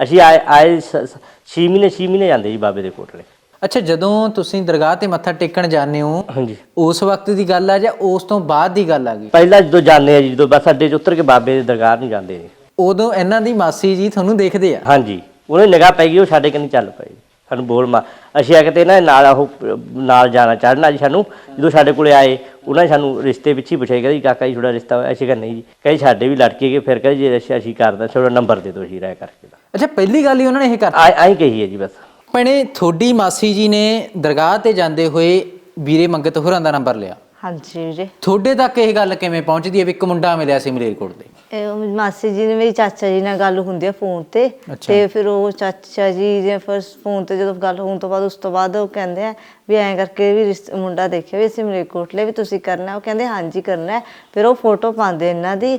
ਅਸੀਂ ਆਏ ਆਏ 6 ਮਹੀਨੇ 6 ਮਹੀਨੇ ਜਾਂਦੇ ਜੀ ਬਾਬੇ ਦੇ ਕੋਟਲੇ। ਅੱਛਾ ਜਦੋਂ ਤੁਸੀਂ ਦਰਗਾਹ ਤੇ ਮੱਥਾ ਟੇਕਣ ਜਾਂਦੇ ਹੋ ਹਾਂਜੀ। ਉਸ ਵਕਤ ਦੀ ਗੱਲ ਆ ਜਾਂ ਉਸ ਤੋਂ ਬਾਅਦ ਦੀ ਗੱਲ ਆ ਗਈ? ਪਹਿਲਾਂ ਜਦੋਂ ਜਾਂਦੇ ਆ ਜੀ ਜਦੋਂ ਬਸ ਅੱਡੇ 'ਚ ਉਤਰ ਕੇ ਬਾਬੇ ਦੇ ਦਰਗਾਹ ਨੂੰ ਜਾਂਦੇ ਜੀ ਉਦੋਂ ਇਹਨਾਂ ਦੀ ਮਾਸੀ ਜੀ ਤੁਹਾਨੂੰ ਦੇਖਦੇ ਆ? ਹਾਂਜੀ। ਉਹਨੇ ਨਿਗਾਹ ਪੈ ਗਈ ਉਹ ਸਾਡੇ ਕੰਨੀ ਚੱਲ ਪਏ। ਸਾਨੂੰ ਬੋਲ ਮਾ ਅਸੀਂ ਆ ਕਿਤੇ ਨਾ ਨਾਲ ਉਹ ਨਾਲ ਜਾਣਾ ਚੜਨਾ ਜੀ ਸਾਨੂੰ। ਜਦੋਂ ਸਾਡੇ ਕੋਲੇ ਆਏ ਉਹਨਾਂ ਨੇ ਸਾਨੂੰ ਰਿਸ਼ਤੇ ਪਿੱਛੇ ਪੁੱਛਿਆ ਕਹਿੰਦੇ ਕਾਕਾ ਜੀ ਤੁਹਾਡਾ ਰਿਸ਼ਤਾ ਹੋਇਆ? ਅਸੀਂ ਕਹਿੰਦੇ ਨਹੀਂ ਜੀ। ਕਹਿੰਦੇ ਸਾਡੇ ਵੀ ਲੜਕੇ ਹੈਗੇ ਫਿਰ ਕਹਿੰਦੇ ਜੇ ਅਸੀਂ ਅਸੀਂ ਕਰਦਾ ਤੁਹਾਡਾ ਨੰਬਰ ਦੇ ਦਿਓ ਜੀ ਰਾਇ ਕਰਕੇ ਅੱਛਾ ਪਹਿਲੀ ਗੱਲ ਹੀ ਉਹਨਾਂ ਨੇ ਇਹ ਕਰ ਆਈ ਆਈ ਕਹੀ ਹੈ ਜੀ ਬਸ। ਭੈਣੇ ਤੁਹਾਡੀ ਮਾਸੀ ਜੀ ਨੇ ਦਰਗਾਹ ਤੇ ਜਾਂਦੇ ਹੋਏ ਵੀਰੇ ਮੰਗਤ ਹੋਰਾਂ ਦਾ ਨੰਬਰ ਲਿਆ। ਹਾਂਜੀ ਵੀਰੇ। ਤੁਹਾਡੇ ਤੱਕ ਇਹ ਗੱਲ ਕਿਵੇਂ ਪਹੁੰਚਦੀ ਹੈ ਵੀ ਇੱਕ ਮੁੰਡਾ ਮਿਲਿਆ ਸੀ ਮਲੇਰਕੋਟ ਦੇ? ਇਹ ਉਹ ਮਾਸੀ ਜੀ ਨੇ ਮੇਰੀ ਚਾਚਾ ਜੀ ਨਾਲ ਗੱਲ ਹੁੰਦੀ ਆ ਫੋਨ ਤੇ ਅੱਛਾ। ਤੇ ਫਿਰ ਉਹ ਚਾਚਾ ਜੀ ਦੇ ਫਸਟ ਫੋਨ ਤੇ ਜਦੋਂ ਗੱਲ ਹੋਣ ਤੋਂ ਬਾਅਦ ਉਸ ਤੋਂ ਬਾਅਦ ਉਹ ਕਹਿੰਦੇ ਆ ਵੀ ਐਂ ਕਰਕੇ ਵੀ ਰਿਸ਼ਤ- ਮੁੰਡਾ ਦੇਖਿਆ ਵੀ ਅਸੀਂ ਮਲੇਰਕੋਟਲੇ ਵੀ ਤੁਸੀਂ ਕਰਨਾ ਉਹ ਕਹਿੰਦੇ ਹਾਂਜੀ ਕਰਨਾ ਹੈ। ਫਿਰ ਉਹ ਫੋਟੋ ਪਾਉਂਦੇ ਇਹਨਾਂ ਦੀ।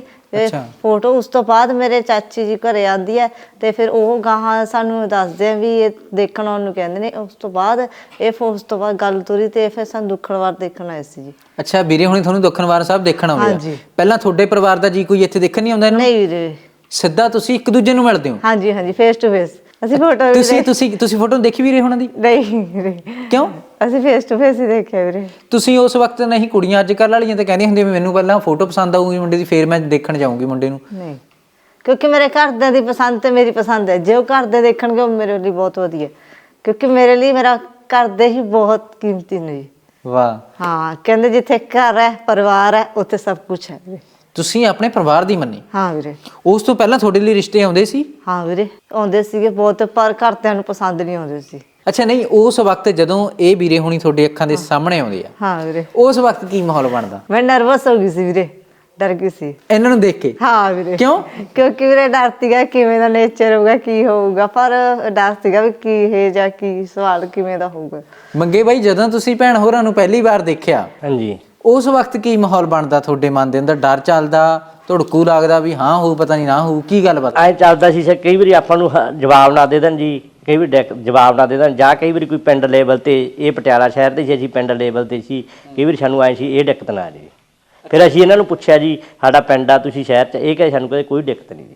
ਫੋਟੋ ਉਸ ਤੋਂ ਬਾਅਦ ਮੇਰੇ ਚਾਚੀ ਜੀ ਘਰੇ ਆਂਦੀ ਹੈ ਤੇ ਫਿਰ ਉਹ ਗਾਹਾਂ ਸਾਨੂੰ ਦੱਸਦੇ ਆ ਵੀ ਇਹ ਦੇਖਣ ਆਉਣ ਨੂੰ ਕਹਿੰਦੇ ਨੇ। ਉਸ ਤੋਂ ਬਾਅਦ ਇਹ ਉਸ ਤੋਂ ਬਾਅਦ ਗੱਲ ਤੁਰੀ ਤੇ ਫਿਰ ਸਾਨੂੰ ਦੁੱਖੜਵਾਰ ਦੇਖਣ ਆਏ ਸੀ ਜੀ। ਅੱਛਾ ਵੀਰੇ ਹੁਣੀ ਤੁਹਾਨੂੰ ਦੁੱਖਨਵਾਰ ਸਾਹਿਬ ਦੇਖਣ ਆਉਂਦੇ। ਪਹਿਲਾਂ ਤੁਹਾਡੇ ਪਰਿਵਾਰ ਦਾ ਜੀ ਕੋਈ ਇੱਥੇ ਦੇਖਣ ਨਹੀਂ ਆਉਂਦਾ ਇਹਨੂੰ ਨਹੀਂ ਵੀਰੇ। ਸਿੱਧਾ ਤੁਸੀਂ ਇੱਕ ਦੂਜੇ ਨੂੰ ਮਿਲਦੇ ਹੋ? ਹਾਂਜੀ ਹਾਂਜੀ ਫੇਸ ਟੂ ਫੇਸ ਅਸੀਂ ਫੋਟੋ ਤੁਸੀਂ ਤੁਸੀਂ ਤੁਸੀਂ ਫੋਟੋ ਦੇਖੀ ਵੀਰੇ ਹੁਣਾਂ ਦੀ? ਨਹੀਂ ਕਿਉਂ? ਅਸੀਂ ਫੇਸ ਟੂ ਫੇਸ ਹੀ ਦੇਖਿਆ ਵੀਰੇ। ਤੁਸੀਂ ਉਸ ਵਕਤ ਨਹੀਂ ਕੁੜੀਆਂ ਅੱਜ ਕੱਲ੍ਹ ਵਾਲੀਆਂ ਤਾਂ ਕਹਿੰਦੀਆਂ ਹੁੰਦੀਆਂ ਵੀ ਮੈਨੂੰ ਪਹਿਲਾਂ ਫੋਟੋ ਪਸੰਦ ਆਊਗੀ ਮੁੰਡੇ ਦੀ ਫੇਰ ਮੈਂ ਦੇਖਣ ਜਾਊਂਗੀ ਮੁੰਡੇ ਨੂੰ। ਨਹੀਂ। ਕਿਉਂਕਿ ਮੇਰੇ ਘਰਦਿਆਂ ਦੀ ਪਸੰਦ ਤੇ ਮੇਰੀ ਪਸੰਦ ਹੈ। ਜੇ ਉਹ ਘਰ ਦੇ ਦੇਖਣਗੇ ਉਹ ਮੇਰੇ ਲਈ ਬਹੁਤ ਵਧੀਆ। ਕਿਉਂਕਿ ਮੇਰੇ ਲਈ ਮੇਰਾ ਘਰ ਦੇ ਹੀ ਬਹੁਤ ਕੀਮਤੀ ਨੇ ਜੀ। ਵਾਹ। ਹਾਂ ਕਹਿੰਦੇ ਜਿੱਥੇ ਘਰ ਹੈ ਪਰਿਵਾਰ ਹੈ ਉੱਥੇ ਸਭ ਕੁਝ ਹੈ ਵੀਰੇ। ਤੁਸੀਂ ਆਪਣੇ ਪਰਿਵਾਰ ਦੀ ਮੰਨੀ। ਹਾਂ ਵੀਰੇ। ਉਸ ਤੋਂ ਪਹਿਲਾਂ ਤੁਹਾਡੇ ਲਈ ਰਿਸ਼ਤੇ ਆਉਂਦੇ ਸੀ? ਹਾਂ ਵੀਰੇ ਆਉਂਦੇ ਸੀਗੇ ਬਹੁਤ ਪਰ ਘਰਦਿਆਂ ਨੂੰ ਪਸੰਦ ਨਹੀਂ ਆਉਂਦੇ ਸੀ। ਅੱਛਾ ਨਹੀਂ ਉਸ ਵਕਤ ਜਦੋਂ ਇਹ ਵੀਰੇ ਹੁਣੀ ਤੁਹਾਡੀ ਅੱਖਾਂ ਦੇ ਸਾਹਮਣੇ ਆਉਂਦੇ ਆ। ਹਾਂ ਵੀਰੇ। ਉਸ ਵਕਤ ਕੀ ਮਾਹੌਲ ਬਣਦਾ? ਮੈਂ ਨਰਵਸ ਹੋ ਗਈ ਸੀ ਵੀਰੇ ਡਰ ਗਈ ਸੀ। ਇਹਨਾਂ ਨੂੰ ਦੇਖ ਕੇ? ਹਾਂ ਵੀਰੇ। ਕਿਉਂ? ਕਿਉਂਕਿ ਵੀਰੇ ਡਰ ਸੀਗਾ ਕਿਵੇਂ ਦਾ ਨੇਚਰ ਹੋਊਗਾ ਕੀ ਹੋਊਗਾ ਪਰ ਡਰ ਸੀਗਾ ਵੀ ਕੀ ਹੈ ਜਾਂ ਕੀ ਸਵਾਲ ਕਿਵੇਂ ਦਾ ਹੋਊਗਾ। ਮੰਗੇ ਬਾਈ ਜਦੋਂ ਤੁਸੀਂ ਭੈਣ ਹੋਰਾਂ ਨੂੰ ਪਹਿਲੀ ਵਾਰ ਦੇਖਿਆ ਹਾਂਜੀ। ਉਸ ਵਕਤ ਕੀ ਮਾਹੌਲ ਬਣਦਾ ਤੁਹਾਡੇ ਮਨ ਦੇ ਅੰਦਰ? ਡਰ ਚੱਲਦਾ ਧੜਕੂ ਲੱਗਦਾ ਵੀ ਹਾਂ ਹੋਊ ਪਤਾ ਨਹੀਂ ਨਾ ਹੋਊ ਕੀ ਗੱਲਬਾਤ? ਐਂ ਚੱਲਦਾ ਸੀ ਸਰ ਕਈ ਵਾਰੀ ਆਪਾਂ ਨੂੰ ਹ- ਜਵਾਬ ਨਾ ਦੇ ਦੇਣ ਜੀ ਕਈ ਵਾਰੀ ਡੈਕ- ਜਵਾਬ ਨਾ ਦੇ ਦੇਣ ਜਾਂ ਕਈ ਵਾਰੀ ਕੋਈ ਪਿੰਡ ਲੈਵਲ ਤੇ ਇਹ ਪਟਿਆਲਾ ਸ਼ਹਿਰ ਦੇ ਸੀ ਅਸੀਂ ਪਿੰਡ ਲੈਵਲ ਤੇ ਸੀ ਕਈ ਵਾਰੀ ਸਾਨੂੰ ਐਂ ਸੀ ਇਹ ਦਿੱਕਤ ਨਾ ਆ ਜੀ। ਫਿਰ ਅਸੀਂ ਇਹਨਾਂ ਨੂੰ ਪੁੱਛਿਆ ਜੀ ਸਾਡਾ ਪਿੰਡ ਆ ਤੁਸੀਂ ਸ਼ਹਿਰ 'ਚ ਇਹ ਕਹੇ ਸਾਨੂੰ ਕਹਿੰਦੇ ਕੋਈ ਦਿੱਕਤ ਨਹੀਂ ਜੀ।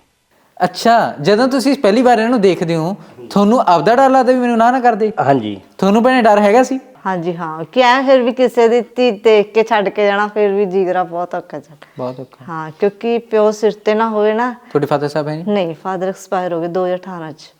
ਅੱਛਾ ਜਦੋਂ ਤੁਸੀਂ ਪਹਿਲੀ ਵਾਰ ਇਹਨਾਂ ਨੂੰ ਦੇਖਦੇ ਹੋ ਤੁਹਾਨੂੰ ਆਪਦਾ ਡਰ ਲੱਗਦਾ ਵੀ ਮੈਨੂੰ ਨਾ ਨਾ ਕਰਦੇ? ਹਾਂਜੀ। ਤੁਹਾਨੂੰ ਭੈਣੇ ਡਰ ਹੈਗਾ ਸੀ? ਹਾਂਜੀ ਹਾਂ। ਕਿ ਐ ਫਿਰ ਵੀ ਕਿਸੇ ਦੀ ਧੀ ਦੇਖ ਕੇ ਛੱਡ ਕੇ ਜਾਣਾ ਫਿਰ ਵੀ ਜੀਗਰਾ ਬਹੁਤ ਔਖਾ ਚੱਲ। ਬਹੁਤ ਔਖਾ। ਹਾਂ ਕਿਉਂਕਿ ਪਿਓ ਸਿਰ ਤੇ ਨਾ ਹੋਵੇ ਨਾ। ਤੁਹਾਡੇ ਫਾਦਰ ਸਾਹਿਬ ਹੈ ਜੀ ਨਹੀਂ ਫਾਦਰ ਐਕਸਪਾਇਰ ਹੋ ਗਏ 2018 ਚ।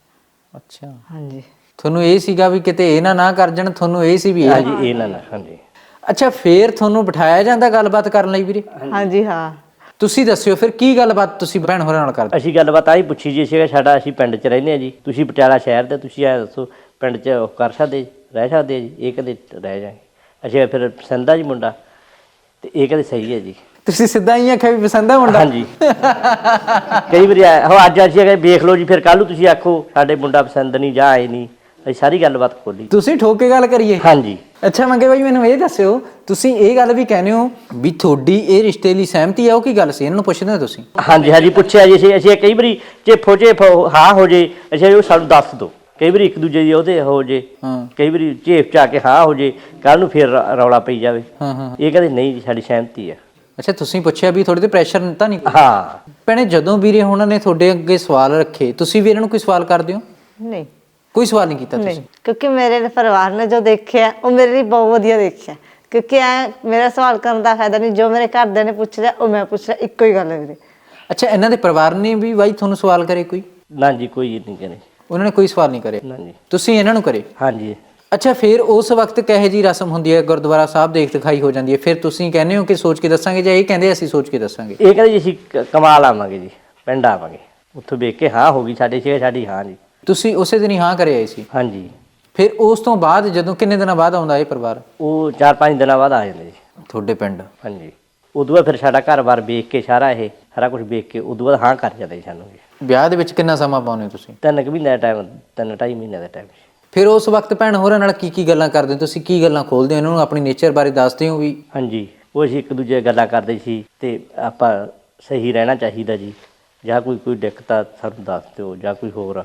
ਅੱਛਾ। ਹਾਂਜੀ। ਤੁਹਾਨੂੰ ਇਹ ਸੀਗਾ ਵੀ ਕਿਤੇ ਇਹ ਨਾ ਨਾ ਕਰ ਜਾਣ ਤੁਹਾਨੂੰ ਇਹ ਸੀ ਵੀ ਇਹ ਹਾਂਜੀ ਇਹ ਨਾ ਨਾ ਹਾਂਜੀ। ਅੱਛਾ ਫੇਰ ਤੁਹਾਨੂੰ ਬਿਠਾਇਆ ਜਾਂਦਾ ਗੱਲਬਾਤ ਕਰਨ ਲਈ ਵੀਰੇ? ਹਾਂਜੀ। ਹਾਂ। ਤੁਸੀਂ ਦੱਸਿਓ ਫਿਰ ਕੀ ਗੱਲਬਾਤ ਤੁਸੀਂ ਭੈਣ ਹੋਰਾਂ ਨਾਲ ਕਰਦੇ? ਅਸੀਂ ਗੱਲਬਾਤ ਆਹੀ ਪੁੱਛੀ ਜੀ ਸੀਗਾ ਸਾਡਾ ਅਸੀਂ ਪਿੰਡ 'ਚ ਰਹਿੰਦੇ ਆ ਜੀ। ਤੁਸੀਂ ਪਟਿਆਲਾ ਸ਼ਹਿਰ ਦੇ ਤੁਸੀਂ ਐ ਦੱਸੋ ਪਿੰਡ 'ਚ ਉਹ ਕਰ ਸਕਦੇ ਰਹਿ ਸਕਦੇ ਆ ਜੀ ਇਹ ਕਹਿੰਦੇ ਰਹਿ ਜਾਏ ਅਸੀਂ ਫਿਰ ਪਸੰਦ ਆ ਜੀ ਮੁੰਡਾ ਤੇ ਇਹ ਕਹਿੰਦੇ ਸਹੀ ਹੈ ਜੀ। ਤੁਸੀਂ ਸਿੱਧਾ ਹੀ ਆਖਿਆ ਵੀ ਪਸੰਦ ਆ ਮੁੰਡਾ? ਹਾਂਜੀ। ਕਈ ਵਾਰੀ ਆਇਆ- ਹੋ ਅੱਜ ਅਸੀਂ ਅਗੇ ਵੇਖ ਲਓ ਜੀ ਫਿਰ ਕੱਲ ਨੂੰ ਤੁਸੀਂ ਆਖੋ ਸਾਡੇ ਮੁੰਡਾ ਪਸੰਦ ਨਹੀਂ ਜਾਂ ਆਏ ਨਹੀਂ। ਅਸੀਂ ਸਾਰੀ ਗੱਲਬਾਤ ਖੋਲੀ ਤੁਸੀਂ ਠੋਕ ਕੇ ਗੱਲ ਕਰੀਏ? ਹਾਂਜੀ। ਅੱਛਾ ਮੰਗੇ ਬਾਈ ਮੈਨੂੰ ਇਹ ਦੱਸਿਓ ਤੁਸੀਂ ਇਹ ਗੱਲ ਵੀ ਕਹਿੰਦੇ ਹੋ ਵੀ ਤੁਹਾਡੀ ਇਹ ਰਿਸ਼ਤੇ ਲਈ ਸਹਿਮਤੀ ਆ ਉਹ ਕੀ ਗੱਲ ਸੀ? ਇਹਨਾਂ ਨੂੰ ਪੁੱਛਦੇ ਹੋ ਤੁਸੀਂ? ਹਾਂਜੀ ਹਾਂਜੀ ਪੁੱਛਿਆ ਜੀ ਅਸੀਂ ਅਸੀਂ ਕਈ ਵਾਰੀ ਚੇਫੋ ਚੇਫ ਹਾਂ ਹੋ ਜੇ ਅਸੀਂ ਉਹ ਸਾਨੂੰ ਦੱਸ ਦਿਓ। ਕਈ ਵਾਰੀ ਇੱਕ ਦੂਜੇ ਦੀ ਉਹਦੇ ਹੋ ਜੇ ਹਾਂ। ਕਈ ਵਾਰੀ ਚੇਫ ਚ ਕੇ ਹਾਂ ਹੋ ਜੇ ਕੱਲ ਨੂੰ ਫਿਰ ਰ- ਰੌਲਾ ਪਈ ਜਾਵੇ। ਹਾਂ ਹਾਂ। ਇਹ ਕਹਿੰਦੇ ਨਹੀਂ ਜੀ ਸਾਡੀ ਸਹਿਮਤੀ ਹੈ ਅੱਛਾ ਤੁਸੀਂ ਪੁੱਛਿਆ ਵੀ ਤੁਹਾਡੇ ਤੇ ਪ੍ਰੈਸ਼ਰ ਤਾਂ ਨਹੀਂ ਹਾਂ। ਭੈਣੇ ਜਦੋਂ ਵੀਰੇ ਉਹਨਾਂ ਨੇ ਤੁਹਾਡੇ ਅੱਗੇ ਸਵਾਲ ਰੱਖੇ ਤੁਸੀਂ ਵੀ ਇਹਨਾਂ ਨੂੰ ਕੋਈ ਸਵਾਲ ਕਰਦੇ ਹੋ? ਨਹੀਂ। ਕੋਈ ਸਵਾਲ ਨਹੀਂ ਕੀਤਾ ਨਹੀਂ ਤੁਸੀਂ? ਕਿਉਂਕਿ ਮੇਰੇ ਪਰਿਵਾਰ ਨੇ ਜੋ ਦੇਖਿਆ ਉਹ ਮੇਰੇ ਲਈ ਬਹੁਤ ਵਧੀਆ ਦੇਖਿਆ। ਕਿਉਂਕਿ ਐ ਮੇਰਾ ਸਵਾਲ ਕਰਨ ਦਾ ਫਾਇਦਾ ਨਹੀਂ ਜੋ ਮੇਰੇ ਘਰਦਿਆਂ ਨੇ ਪੁੱਛ ਲਿਆ ਉਹ ਮੈਂ ਪੁੱਛ ਲਿਆ ਇੱਕੋ ਹੀ ਗੱਲ ਹੈ ਵੀਰੇ। ਅੱਛਾ ਇਹਨਾਂ ਦੇ ਪਰਿਵਾਰ ਨੇ ਵੀ ਬਾਈ ਤੁਹਾਨੂੰ ਸਵਾਲ ਕਰੇ ਕੋਈ? ਨਾ ਜੀ ਕੋਈ ਨਹੀਂ ਕਰੇ। ਉਹਨਾਂ ਨੇ ਕੋਈ ਸਵਾਲ ਨਹੀਂ ਕਰੇ। ਨਾ ਜੀ ਤੁਸੀਂ ਇਹਨਾਂ ਨੂੰ ਕਰੇ। ਹਾਂਜੀ। ਅੱਛਾ ਫਿਰ ਉਸ ਵਕਤ ਕਹੇ ਜੀ ਰਸਮ ਹੁੰਦੀ ਹੈ? ਗੁਰਦੁਆਰਾ ਸਾਹਿਬ ਦੇਖ ਦਿਖਾਈ ਹੋ ਜਾਂਦੀ ਹੈ। ਫਿਰ ਤੁਸੀਂ ਕਹਿੰਦੇ ਹੋ ਕਿ ਸੋਚ ਕੇ ਦੱਸਾਂਗੇ ਜਾਂ ਇਹ ਕਹਿੰਦੇ ਅਸੀਂ ਸੋਚ ਕੇ ਦੱਸਾਂਗੇ? ਇਹ ਕਹਿੰਦੇ ਜੀ ਅਸੀਂ ਕ- ਕਮਾਲ ਆਵਾਂਗੇ ਜੀ ਪਿੰਡ ਆਵਾਂਗੇ। ਉੱਥੋਂ ਵੇਖ ਕੇ ਹਾਂ ਹੋ ਗਈ ਸਾਡੇ ਸੀ ਸਾਡੀ ਹਾਂ ਜੀ। ਤੁਸੀਂ ਉਸੇ ਦਿਨ ਹੀ ਹਾਂ ਕਰੇ ਆਏ ਸੀ? ਹਾਂਜੀ। ਫਿਰ ਉਸ ਤੋਂ ਬਾਅਦ ਜਦੋਂ ਕਿੰਨੇ ਦਿਨਾਂ ਬਾਅਦ ਆਉਂਦਾ ਇਹ ਪਰਿਵਾਰ? ਉਹ 4-5 ਦਿਨਾਂ ਬਾਅਦ ਆ ਜਾਂਦੇ ਜੀ। ਤੁਹਾਡੇ ਪਿੰਡ। ਹਾਂਜੀ। ਉਦੋਂ ਬਾਅਦ ਫਿਰ ਸਾਡਾ ਘਰ-ਬਾਰ ਵੇਖ ਕੇ ਸਾਰਾ ਇਹ ਸਾਰਾ ਕੁਝ ਵੇਖ ਕੇ ਉਦੋਂ ਬਾਅਦ ਹਾਂ ਕਰ ਜਾਂਦੇ ਜੀ ਸਾਨੂੰ ਜੀ। ਵਿਆਹ ਦੇ ਵਿੱਚ ਕਿੰਨਾ ਸਮਾਂ ਪਾਉਨੇ ਤੁਸੀਂ? ਤਿੰਨ ਕੁ ਮਹੀਨੇ ਦਾ ਟਾਈਮ ਤਿੰਨ ਢਾਈ ਮਹੀਨੇ ਦਾ ਟਾਈਮ ਫਿਰ ਉਸ ਵਕਤ ਭੈਣ ਹੋਰਾਂ ਨਾਲ ਕੀ ਕੀ ਗੱਲਾਂ ਕਰਦੇ ਹੋ? ਤੁਸੀਂ ਕੀ ਗੱਲਾਂ ਖੋਲਦੇ ਹੋ? ਇਹਨਾਂ ਨੂੰ ਆਪਣੀ ਨੇਚਰ ਬਾਰੇ ਦੱਸਦੇ ਹੋ ਵੀ? ਹਾਂਜੀ ਉਹ ਅਸੀਂ ਇੱਕ ਦੂਜੇ ਨਾਲ ਗੱਲਾਂ ਕਰਦੇ ਸੀ ਤੇ ਆਪਾਂ ਸਹੀ ਰਹਿਣਾ ਚਾਹੀਦਾ ਜੀ। ਜਾਂ ਕੋਈ ਕੋਈ ਦਿੱਕਤ ਆ ਸਾਨੂੰ ਦੱਸ ਦਿਓ ਜਾਂ ਕੋਈ ਹੋਰ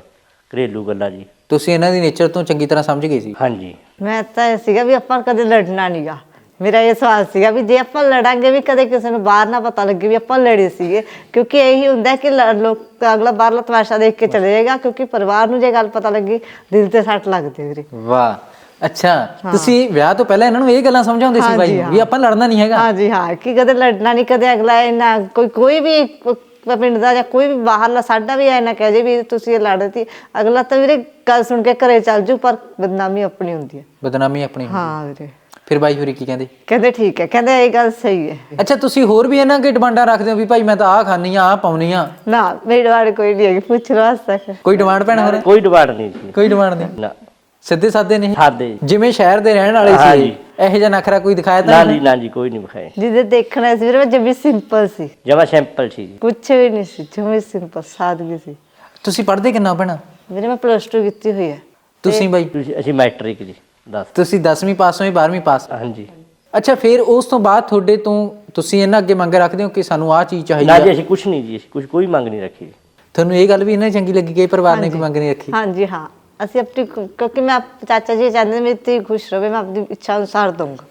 ਘਰੇਲੂ ਗੱਲਾਂ ਜੀ। ਤੁਸੀਂ ਇਹਨਾਂ ਦੀ ਨੇਚਰ ਤੋਂ ਚੰਗੀ ਤਰ੍ਹਾਂ ਸਮਝ ਗਏ ਸੀ? ਹਾਂਜੀ। ਮੈਂ ਤਾਂ ਇਹ ਸੀਗਾ ਵੀ ਆਪਾਂ ਕਦੇ ਲੜਨਾ ਨਹੀਂਗਾ ਮੇਰਾ ਇਹ ਸਵਾਲ ਸੀਗਾ ਵੀ ਜੇ ਆਪਾਂ ਲੜਾਂਗੇ ਵੀ ਕਦੇ ਕਿਸੇ ਨੂੰ ਬਾਹਰ ਨਾ ਪਤਾ ਲੱਗੇ ਵੀ ਆਪਾਂ ਲੜੇ ਸੀਗੇ ਕਿਉਂਕਿ ਇਹੀ ਹੁੰਦਾ ਕਿ ਲ- ਲੋਕ ਅਗਲਾ ਬਾਹਰਲਾ ਤਮਾਸ਼ਾ ਦੇਖ ਕੇ ਚਲੇ ਜਾਏਗਾ ਕਿਉਂਕਿ ਪਰਿਵਾਰ ਨੂੰ ਜੇ ਗੱਲ ਪਤਾ ਲੱਗੀ ਦਿਲ ਤੇ ਸੱਟ ਲੱਗਦੀ ਵੀਰੇ। ਵਾਹ ਅੱਛਾ ਤੁਸੀਂ ਵਿਆਹ ਤੋਂ ਪਹਿਲਾਂ ਇਹਨਾਂ ਨੂੰ ਇਹ ਗੱਲਾਂ ਸਮਝਾਉਂਦੇ ਸੀ ਬਾਈ ਨੂੰ ਵੀ ਆਪਾਂ ਲੜਨਾ ਨਹੀਂ ਹੈਗਾ। ਹਾਂਜੀ ਹਾਂ ਕਿ ਕਦੇ ਲੜਨਾ ਨਹੀਂ ਕਦੇ ਅਗਲਾ ਇਹਨਾਂ ਕੋਈ ਕੋਈ ਵੀ ਕ- ਪਿੰਡ ਦਾ ਜਾਂ ਕੋਈ ਵੀ ਬਾਹਰਲਾ ਸਾਡਾ ਵੀ ਐ ਨਾ ਕਹਿ ਜੇ ਵੀ ਤੁਸੀਂ ਇਹ ਲੜਦੇ ਸੀ ਅਗਲਾ ਤਾਂ ਵੀਰੇ ਗੱਲ ਸੁਣ ਕੇ ਘਰੇ ਚੱਲ ਜੂ ਪਰ ਬਦਨਾਮੀ ਆਪਣੀ ਹੁੰਦੀ ਹੈ। ਬਦਨਾਮੀ ਆਪਣੀ ਹਾਂ ਵੀਰੇ। ਫਿਰ ਬਾਈ ਹੋਰੀ ਕੀ ਕਹਿੰਦੇ? ਕਹਿੰਦੇ ਠੀਕ ਹੈ ਕਹਿੰਦੇ ਇਹ ਗੱਲ ਸਹੀ ਹੈ। ਅੱਛਾ ਤੁਸੀਂ ਹੋਰ ਵੀ ਇਹਨਾਂ ਕੇ ਡਿਮਾਂਡਾਂ ਰੱਖਦੇ ਹੋ ਵੀ ਭਾਈ ਮੈਂ ਤਾਂ ਆਹ ਖਾਣੀ ਆ ਆਹ ਪਾਉਣੀ ਆ ਨਾ ਮੇਰੀ ਵਾਰ ਕੋਈ ਨਹੀਂ ਹੈਗੀ ਪੁੱਛ ਲਓ ਅੱਜ ਤੱਕ ਕੋਈ ਡਿਮਾਂਡ ਭੈਣ ਹੋਰ? ਕੋਈ ਡਿਮਾਂਡ ਨਹੀਂ ਜੀ। ਕੋਈ ਡਿਮਾਂਡ ਨਹੀਂ? ਨਾ। ਸਿੱਧੇ ਸਾਦੇ ਨਹੀਂ? ਸਾਦੇ। ਜਿਵੇਂ ਸ਼ਹਿਰ ਦੇ ਰਹਿਣ ਵਾਲੇ ਹਾਂ ਸੀ ਜੀ। ਇਹੋ ਜਿਹਾ ਨਖਰਾ ਕੋਈ ਦਿਖਾਇਆ ਤਾਂ ਨਾ? ਜੀ ਨਾ ਜੀ ਕੋਈ ਨਹੀਂ ਵਿਖਾਏ ਜਿਹਦੇ ਦੇਖਣਾ ਸੀ ਵੀਰੇ ਮੈਂ ਜਮੀ ਸਿੰਪਲ ਸੀ। ਜਮਾ ਸਿੰਪਲ ਸੀ ਜੀ। ਕੁਛ ਵੀ ਨਹੀਂ ਸੀ ਜਮੀ ਸਿੰਪਲ ਸਾਦਗੀ ਸੀ। ਤੁਸੀਂ ਪੜ੍ਹਦੇ ਕਿੰਨਾ ਭੈਣਾ? ਵੀਰੇ ਮੈਂ ਪਲੱਸ 2 ਕੀਤੀ ਹੋਈ ਹੈ। ਤੁਸੀਂ ਬਾਈ? ਤੁਸੀਂ ਅਸੀਂ ਮੈਟ੍ਰਿਕ ਜੀ। 10 ਤੁਸੀਂ 10ਵੀਂ ਪਾਸ ਹੋਏ 12ਵੀਂ ਪਾਸ? ਹਾਂਜੀ। ਅੱਛਾ ਫਿਰ ਉਸ ਤੋਂ ਬਾਅਦ ਤੁਹਾਡੇ ਤੋਂ ਤੁਸੀਂ ਇਹਨਾਂ ਅੱਗੇ ਮੰਗ ਰੱਖਦੇ ਹੋ ਕਿ ਸਾਨੂੰ ਆਹ ਚੀਜ਼ ਚਾਹੀਦੀ ਨਾ ਜੀ ਹੈ ਅਸੀਂ ਕੁਝ ਨਹੀਂ ਜੀ ਅਸੀਂ ਕੁਝ ਕੋਈ ਮੰਗ ਨਹੀਂ ਰੱਖੀ। ਤੁਹਾਨੂੰ ਇਹ ਗੱਲ ਵੀ ਇਹਨਾਂ ਚੰਗੀ ਲੱਗੀ ਕਿ ਇਹ ਪਰਿਵਾਰ ਨੇ ਕੋਈ ਮੰਗ ਨਹੀਂ ਰੱਖੀ? ਹਾਂਜੀ ਹਾਂ। ਅਸੀਂ ਆਪਣੀ ਕਿਉਂਕਿ ਮੈਂ ਆਪ- ਚਾਚਾ ਜੀ ਚਾਹੁੰਦੇ ਮੇਰੀ ਧੀ ਖੁਸ਼ ਰਵੇ ਮੈਂ ਆਪਣੀ ਇੱਛਾ ਅਨੁਸਾਰ ਦਊਂਗਾ।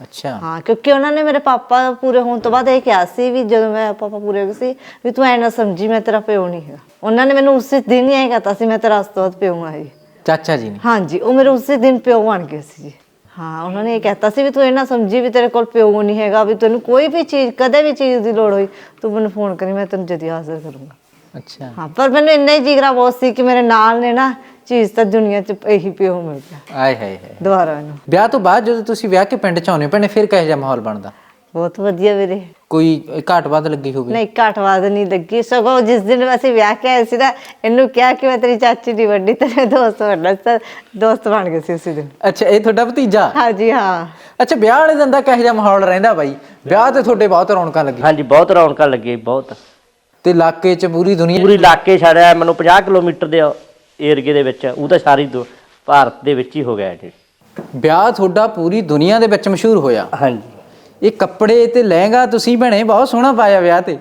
ਅੱਛਾ। ਹਾਂ ਕਿਉਂਕਿ ਉਹਨਾਂ ਨੇ ਮੇਰੇ ਪਾਪਾ ਪੂਰੇ ਹੋਣ ਤੋਂ ਬਾਅਦ ਇਹ ਕਿਹਾ ਸੀ ਵੀ ਜਦੋਂ ਮੈਂ ਪਾਪਾ ਪੂਰੇ ਹੋ ਗਏ ਸੀ ਵੀ ਤੂੰ ਐ ਨਾ ਸਮਝੀ ਮੈਂ ਤੇਰਾ ਪਿਓ ਨਹੀਂ ਹੈਗਾ। ਉਹਨਾਂ ਨੇ ਮੈਨੂੰ ਉਸੇ ਦਿਨ ਹੀ ਐ ਕਹਤਾ ਸੀ ਮੈਂ ਤੇਰਾ ਉਸ ਤੋਂ ਬਾਅਦ ਪਿਓ ਆਈ ਚਾਚਾ ਜੀ ਨੇ। ਹਾਂਜੀ ਉਹ ਮੇਰੇ ਉਸੇ ਦਿਨ ਪਿਓ ਬਣ ਗਏ ਸੀ ਜੀ। ਹਾਂ ਉਹਨਾਂ ਨੇ ਇਹ ਕਹਿਤਾ ਸੀ ਵੀ ਤੂੰ ਇਹ ਨਾ ਸਮਝੀ ਵੀ ਤੇਰੇ ਕੋਲ ਪਿਓ ਨਹੀਂ ਹੈਗਾ ਵੀ ਤੈਨੂੰ ਕੋਈ ਵੀ ਚੀਜ਼ ਕਦੇ ਵੀ ਚੀਜ਼ ਦੀ ਲੋੜ ਹੋਈ ਤੂੰ ਮੈਨੂੰ ਫੋਨ ਕਰੀ ਮੈਂ ਤੈਨੂੰ ਜਦੀ ਹਾਜ਼ਰ ਕਰੂੰਗਾ। ਅੱਛਾ। ਹਾਂ ਪਰ ਮੈਨੂੰ ਇੰਨਾ ਹੀ ਜਿਗਰਾ ਬਹੁਤ ਸੀ ਕਿ ਮੇਰੇ ਨਾਲ ਨੇ ਨਾ ਚੀਜ਼ ਤਾਂ ਦੁਨੀਆ 'ਚ ਇਹੀ ਪਿਓ ਮਿਲ ਗਿਆ। ਆਏ ਹਾਏ ਹਾਏ। ਦੁਬਾਰਾ ਮੈਨੂੰ ਵਿਆਹ ਤੋਂ ਬਾਅਦ ਜਦੋਂ ਤੁਸੀਂ ਵਿਆਹ ਕੇ ਪਿੰਡ ਚ ਆਉਂਦੇ ਹੋ ਭੈਣੇ ਫਿਰ ਕਿਹੋ ਜਿਹਾ ਮਾਹੌਲ ਬਣਦਾ? ਬਹੁਤ ਵਧੀਆ ਵੀਰੇ। ਕੋਈ ਘਾਟ ਵੱਧ ਲੱਗੀ ਹੋਵੇ? ਨਹੀਂ ਘਾਟਵਾਦ ਨਹੀਂ ਲੱਗੀ। ਸਗੋਂ ਜਿਸ ਦਿਨ ਅਸੀਂ ਵਿਆਹ ਕੇ ਆਏ ਸੀ ਨਾ ਇਹਨੂੰ ਕਿਹਾ ਕਿ ਮੈਂ ਤੇਰੀ ਚਾਚੀ ਦੀ ਵੱਡੀ ਤੇਰੇ ਦੋਸਤ ਬਣਨਾ ਤਾਂ ਦੋਸਤ ਬਣ ਗਏ ਸੀ ਉਸੇ ਦਿਨ। ਅੱਛਾ ਇਹ ਤੁਹਾਡਾ ਭਤੀਜਾ? ਹਾਂਜੀ ਹਾਂ। ਅੱਛਾ ਵਿਆਹ ਵਾਲੇ ਦਿਨ ਦਾ ਕਿਹੋ ਜਿਹਾ ਮਾਹੌਲ ਰਹਿੰਦਾ ਬਾਈ? ਵਿਆਹ ਤੇ ਤੁਹਾਡੇ ਬਹੁਤ ਰੌਣਕਾਂ ਲੱਗੀ ਹਾਂਜੀ ਬਹੁਤ ਰੌਣਕਾਂ ਲੱਗੇ ਬਹੁਤ। ਤੇ ਇਲਾਕੇ 'ਚ ਪੂਰੀ ਦੁਨੀਆ ਪੂਰੀ ਇਲਾਕੇ ਛੜਿਆ ਮੈਨੂੰ 50 ਕਿਲੋਮੀਟਰ ਦੇ ਏਰੀਏ ਦੇ ਵਿੱਚ ਉਹ ਤਾਂ ਸਾਰੀ ਦੁ- ਭਾਰਤ ਦੇ ਵਿੱਚ ਹੀ ਹੋ ਗਿਆ ਜੀ ਵਿਆਹ ਤੁਹਾਡਾ ਪੂਰੀ ਦੁਨੀਆ ਦੇ ਵਿੱਚ ਮਸ਼ਹੂਰ ਹੋਇਆ। ਹਾਂਜੀ। ਇਹ ਕੱਪੜੇ ਤੇ ਲਹਿੰਗਾ ਤੁਸੀਂ ਭੈਣੇ ਬਹੁਤ ਸੋਹਣਾ ਪਾਇਆ ਵਿਆਹ ਤੇ।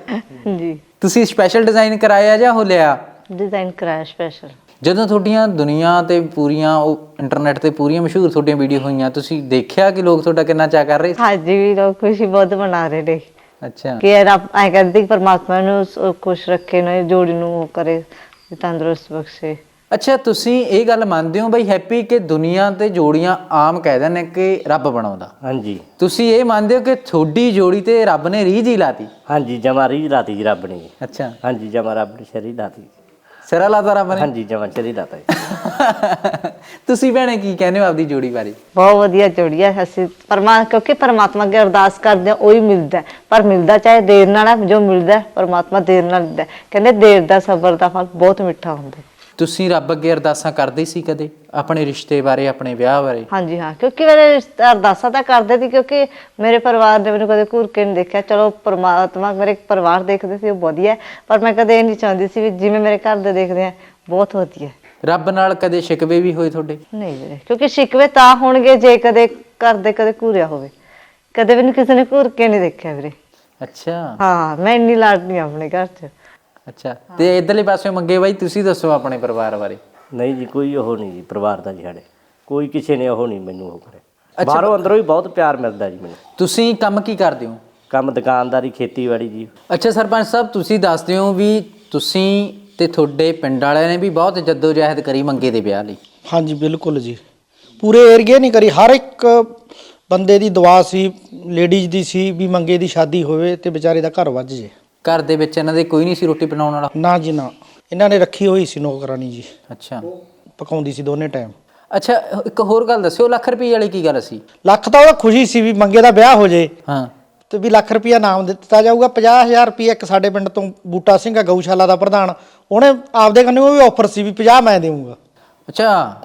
ਜੀ। ਤੁਸੀਂ ਸਪੈਸ਼ਲ ਡਿਜ਼ਾਈਨ ਕਰਾਇਆ ਜਾਂ ਉਹ ਲਿਆ? ਡਿਜ਼ਾਈਨ ਕਰਾਇਆ ਸਪੈਸ਼ਲ ਜਦੋਂ ਤੁਹਾਡੀਆਂ ਦੁਨੀਆ ਤੇ ਪੂਰੀਆਂ ਉਹ ਇੰਟਰਨੈਟ ਤੇ ਪੂਰੀਆਂ ਮਸ਼ਹੂਰ ਤੁਹਾਡੀਆਂ ਵੀਡੀਓ ਹੋਈਆਂ ਤੁਸੀਂ ਦੇਖਿਆ ਕਿ ਲੋਕ ਤੁਹਾਡਾ ਕਿੰਨਾ ਚਾਅ ਕਰ ਰਹੇ ਸੀ? ਹਾਂਜੀ ਵੀ ਲੋਕ ਖੁਸ਼ੀ ਬਹੁਤ ਮਨਾ ਰਹੇ ਨੇ। ਅੱਛਾ। ਕਿ ਰੱਬ ਐ ਕਹਿੰਦੇ ਕਿ ਪਰਮਾਤਮਾ ਨੂੰ ਖੁਸ਼ ਰੱਖੇ ਨਾ ਜੋੜੀ ਨੂੰ ਉਹ ਕਰੇ ਤੰਦਰੁਸਤ ਬਖਸ਼ੇ। ਅੱਛਾ ਤੁਸੀਂ ਇਹ ਗੱਲ ਮੰਨਦੇ ਹੋ ਬਈ ਹੈਪੀ ਕਿ ਦੁਨੀਆ ਤੇ ਜੋੜੀਆਂ ਆਮ ਕਹਿ ਦਿੰਦੇ ਨੇ ਕਿ ਰੱਬ ਬਣਾਉਂਦਾ। ਹਾਂਜੀ। ਤੁਸੀਂ ਇਹ ਮੰਨਦੇ ਹੋ ਕਿ ਤੁਹਾਡੀ ਜੋੜੀ ਤੇ ਰੱਬ ਨੇ ਰੀਝ ਹੀ ਲਾਤੀ? ਹਾਂਜੀ ਜਮਾ ਰੀ ਲਾਤੀ ਜੀ ਰੱਬ ਨੇ। ਜੀ। ਅੱਛਾ। ਹਾਂਜੀ ਜਮਾ ਰੱਬ ਨੇ ਸ਼ਰੀ ਲਾਤੀ। ਸਿਰਾ ਲਾਤਾ ਰੱਬ ਨੇ? ਹਾਂਜੀ ਜਮਾ ਸ਼ਰੀ ਲਾਤਾ ਜੀ। [LAUGHS] ਤੁਸੀਂ ਭੈਣੇ ਕੀ ਕਹਿੰਦੇ ਹੋ ਆਪਦੀ ਜੋੜੀ ਬਾਰੇ? ਬਹੁਤ ਵਧੀਆ ਜੋੜੀ ਹੈ ਅਸੀਂ ਪਰਮਾ ਕਿਉਂਕਿ ਪਰਮਾਤਮਾ ਅੱਗੇ ਅਰਦਾਸ ਕਰਦੇ ਹਾਂ ਉਹੀ ਮਿਲਦਾ ਹੈ। ਪਰ ਮਿਲਦਾ ਚਾਹੇ ਦੇਰ ਨਾਲ ਹੈ ਜੋ ਮਿਲਦਾ ਹੈ, ਪਰਮਾਤਮਾ ਦੇਰ ਨਾਲ ਦਿੰਦਾ ਹੈ। ਕਹਿੰਦੇ ਦੇਰ ਦਾ ਸਬਰ ਦਾ ਫਲ ਬਹੁਤ ਮਿੱਠਾ ਹੁੰਦਾ ਹੈ। ਤੁਸੀਂ ਰੱਬ ਅੱਗੇ ਅਰਦਾਸਾਂ ਕਰਦੇ ਸੀ ਕਦੇ? ਆਪਣੇ ਰਿਸ਼ਤੇ ਬਾਰੇ ਆਪਣੇ ਵਿਆਹ ਬਾਰੇ? ਹਾਂਜੀ ਹਾਂ। ਕਿਉਂਕਿ ਮੇਰੇ ਰਿਸ਼ਤੇ ਅਰਦਾਸਾਂ ਤਾਂ ਕਰਦੇ ਸੀ ਕਿਉਂਕਿ ਮੇਰੇ ਪਰਿਵਾਰ ਨੇ ਮੈਨੂੰ ਕਦੇ ਘੂਰ ਕੇ ਨਹੀਂ ਦੇਖਿਆ। ਚਲੋ ਪਰਮਾਤਮਾ ਮੇਰੇ ਪਰਿਵਾਰ ਦੇਖਦੇ ਸੀ ਉਹ ਵਧੀਆ ਹੈ, ਪਰ ਮੈਂ ਕਦੇ ਇਹ ਨਹੀਂ ਚਾਹੁੰਦੀ ਸੀ ਵੀ ਜਿਵੇਂ ਮੇਰੇ ਘਰ ਦੇ ਦੇਖਦੇ ਆ ਬਹੁਤ ਵਧੀਆ ਹੈ। ਰੱਬ ਨਾਲ ਕਦੇ ਸ਼ਿਕਵੇ ਵੀ ਹੋਏ ਤੁਹਾਡੇ? ਨਹੀਂ ਵੀਰੇ ਕਿਉਂਕਿ ਸ਼ਿਕਵੇ ਤਾਂ ਹੋਣਗੇ ਜੇ ਕਦੇ ਘਰ ਦੇ ਕਦੇ ਘੂਰਿਆ ਹੋਵੇ। ਕਦੇ ਮੈਨੂੰ ਕਿਸੇ ਨੇ ਘੂਰ ਕੇ ਨਹੀਂ ਦੇਖਿਆ ਵੀਰੇ। ਅੱਛਾ। ਹਾਂ ਮੈਂ ਇੰਨੀ ਲਾਡਨੀ ਆਪਣੇ ਘਰ 'ਚ। ਅੱਛਾ ਤੇ ਇਧਰਲੇ ਪਾਸੇ ਮੰਗੇ ਬਾਈ ਤੁਸੀਂ ਦੱਸੋ ਆਪਣੇ ਪਰਿਵਾਰ ਬਾਰੇ। ਨਹੀਂ ਜੀ ਕੋਈ ਉਹ ਨਹੀਂ ਜੀ ਪਰਿਵਾਰ ਦਾ ਜੀ ਸਾਡੇ। ਕੋਈ ਕਿਸੇ ਨੇ ਉਹ ਨਹੀਂ ਮੈਨੂੰ ਉਹ ਕਰੇ ਬਾਹਰੋਂ ਅੰਦਰੋਂ ਵੀ ਬਹੁਤ ਪਿਆਰ ਮਿਲਦਾ ਜੀ ਮੈਨੂੰ। ਤੁਸੀਂ ਕੰਮ ਕੀ ਕਰਦੇ ਹੋ? ਕੰਮ ਦੁਕਾਨਦਾਰੀ ਖੇਤੀਬਾੜੀ ਜੀ। ਅੱਛਾ ਸਰਪੰਚ ਸਾਹਿਬ ਤੁਸੀਂ ਦੱਸਦੇ ਹੋ ਵੀ ਤੁਸੀਂ ਤੇ ਤੁਹਾਡੇ ਪਿੰਡ ਵਾਲਿਆਂ ਨੇ ਵੀ ਬਹੁਤ ਜਦੋਜਹਿਦ ਕਰੀ ਮੰਗੇ ਦੇ ਵਿਆਹ ਲਈ। ਹਾਂਜੀ ਬਿਲਕੁਲ ਜੀ। ਪੂਰੇ ਏਰੀਏ ਨਹੀਂ ਕਰੀ ਹਰ ਇੱਕ ਬੰਦੇ ਦੀ ਦੁਆ ਸੀ ਲੇਡੀਜ਼ ਦੀ ਸੀ ਵੀ ਮੰਗੇ ਦੀ ਸ਼ਾਦੀ ਹੋਵੇ ਤੇ ਵਿਚਾਰੇ ਦਾ ਘਰ ਵੱਜ ਜੇ। ਘਰ ਦੇ ਵਿੱਚ ਇਹਨਾਂ ਦੇ ਕੋਈ ਨਹੀਂ ਸੀ ਰੋਟੀ ਬਣਾਉਣ ਵਾਲਾ? ਨਾ ਜੀ ਨਾ। ਇਹਨਾਂ ਨੇ ਰੱਖੀ ਹੋਈ ਸੀ ਨੌਕਰਾਨੀ ਜੀ। ਅੱਛਾ। ਪਕਾਉਂਦੀ ਸੀ ਦੋਨੇ ਟਾਈਮ ਅੱਛਾ ਇੱਕ ਹੋਰ ਗੱਲ ਦੱਸਿਓ ਲੱਖ ਰੁਪਏ ਵਾਲੀ ਕੀ ਗੱਲ ਸੀ? ਲੱਖ ਤਾਂ ਉਹਦਾ ਖੁਸ਼ੀ ਸੀ ਵੀ ਮੰਗੇ ਦਾ ਵਿਆਹ ਹੋ ਜੇ। ਹਾਂ। ਤੇ ਵੀ ਲੱਖ ਰੁਪਇਆ ਨਾਮ ਦਿੱਤਾ ਜਾਊਗਾ 50000 ਰੁਪਇਆ ਇੱਕ ਸਾਡੇ ਪਿੰਡ ਤੋਂ ਬੂਟਾ ਸਿੰਘ ਆ ਗਊਸ਼ਾਲਾ ਦਾ ਪ੍ਰਧਾਨ। ਉਹਨੇ ਆਪਦੇ ਕੰਨੇ ਉਹ ਵੀ ਆਫਰ ਸੀ ਵੀ 50 ਮੈਂ ਦੇਵਾਂਗਾ ਅੱਛਾ।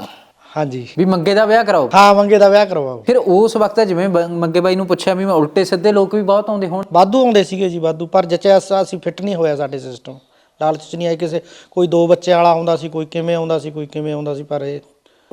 ਹਾਂਜੀ। ਵੀ ਮੰਗੇ ਦਾ ਵਿਆਹ ਕਰਾਓ। ਹਾਂ ਮੰਗੇ ਦਾ ਵਿਆਹ ਕਰਵਾਓ। ਫਿਰ ਉਸ ਵਕਤ ਜਿਵੇਂ ਬ- ਮੰਗੇ ਬਾਈ ਨੂੰ ਪੁੱਛਿਆ ਵੀ ਮੈਂ ਉਲਟੇ ਸਿੱਧੇ ਲੋਕ ਵੀ ਬਹੁਤ ਆਉਂਦੇ ਹੋਣ। ਵਾਧੂ ਆਉਂਦੇ ਸੀਗੇ ਜੀ ਵਾਧੂ। ਪਰ ਜਚਿਆ ਸ- ਅਸੀਂ ਫਿੱਟ ਨਹੀਂ ਹੋਇਆ ਸਾਡੇ ਸਿਸਟਮ ਲਾਲਚ ਚ ਨਹੀਂ ਆਏ ਕਿਸੇ। ਕੋਈ ਦੋ ਬੱਚੇ ਵਾਲਾ ਆਉਂਦਾ ਸੀ ਕੋਈ ਕਿਵੇਂ ਆਉਂਦਾ ਸੀ ਕੋਈ ਕਿਵੇਂ ਆਉਂਦਾ ਸੀ ਪਰ ਇਹ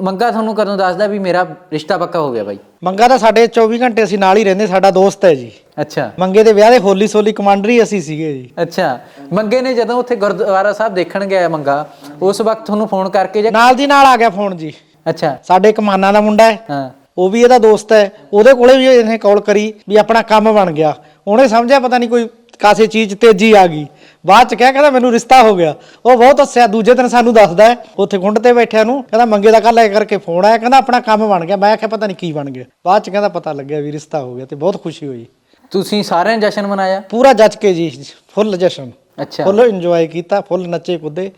ਮੰਗਾ ਤੁਹਾਨੂੰ ਕਦੋਂ ਦੱਸਦਾ ਵੀ ਮੇਰਾ ਰਿਸ਼ਤਾ ਪੱਕਾ ਹੋ ਗਿਆ ਬਾਈ? ਮੰਗਾ ਤਾਂ ਸਾਡੇ 24 ਘੰਟੇ ਅਸੀਂ ਨਾਲ ਹੀ ਰਹਿੰਦੇ ਸਾਡਾ ਦੋਸਤ ਹੈ ਜੀ। ਅੱਛਾ। ਮੰਗੇ ਦੇ ਵਿਆਹ ਦੇ ਹੋਲੀ ਸੋਲੀ ਕਮਾਂਡਰ ਹੀ ਅਸੀਂ ਸੀਗੇ ਜੀ। ਅੱਛਾ। ਮੰਗੇ ਨੇ ਜਦੋਂ ਉੱਥੇ ਗੁਰਦੁਆਰਾ ਸਾਹਿਬ ਦੇਖਣ ਗਿਆ ਮੰਗਾ ਉਸ ਵਕਤ ਤੁਹਾਨੂੰ ਫੋਨ ਕਰਕੇ ਜਾਂ ਨਾਲ ਦੀ ਨਾਲ ਆ ਗਿਆ ਫੋਨ ਜੀ। ਅੱਛਾ। ਸਾਡੇ ਇੱਕ ਮਾਨਾ ਦਾ ਮੁੰਡਾ ਹੈ। ਹਾਂ। ਉਹ ਵੀ ਇਹਦਾ ਦੋਸਤ ਹੈ। ਉਹਦੇ ਕੋਲੇ ਵੀ ਇਹਨੇ ਕਾਲ ਕਰੀ ਵੀ ਆਪਣਾ ਕੰਮ ਬਣ ਗਿਆ। ਉਹਨੇ ਸਮਝਿਆ ਪਤਾ ਨਹੀਂ ਕੋਈ ਕਾਸੇ ਚੀਜ਼ ਤੇਜ਼ੀ ਆ ਗਈ। ਬਾਅਦ ਚ ਕਿਹਾ ਕਹਿੰਦਾ ਮੈਨੂੰ ਰਿਸ਼ਤਾ ਹੋ ਗਿਆ। ਉਹ ਬਹੁਤ ਹੱਸਿਆ। ਦੂਜੇ ਦਿਨ ਸਾਨੂੰ ਦੱਸਦਾ ਹੈ ਉੱਥੇ ਗੁੰਡ ਤੇ ਬੈਠਿਆ ਨੂੰ ਕਹਿੰਦਾ ਮੰਗੇ ਦਾ ਕੱਲ ਕਰਕੇ ਫੋਨ ਆਇਆ। ਕਹਿੰਦਾ ਆਪਣਾ ਕੰਮ ਬਣ ਗਿਆ। ਮੈਂ ਕਿਹਾ ਪਤਾ ਨਹੀਂ ਕੀ ਬਣ ਗਿਆ। ਬਾਅਦ ਚ ਕਹਿੰਦਾ ਪਤਾ ਲੱਗਿਆ ਵੀ ਰਿਸ਼ਤਾ ਹੋ ਗਿਆ ਤੇ ਬਹੁਤ ਖੁਸ਼ੀ ਹੋਈ। ਤੁਸੀਂ ਸਾਰਿਆਂ ਜਸ਼ਨ ਮਨਾਇਆ? ਪੂਰਾ ਜੱਜ ਕੇ ਜੀ। ਫੁੱਲ ਜਸ਼ਨ। ਅੱਛਾ। ਫੁੱਲ ਇੰਜੋਏ ਕੀਤਾ ਫੁੱਲ ਨੱਚੇ ਕੁੱਦੇ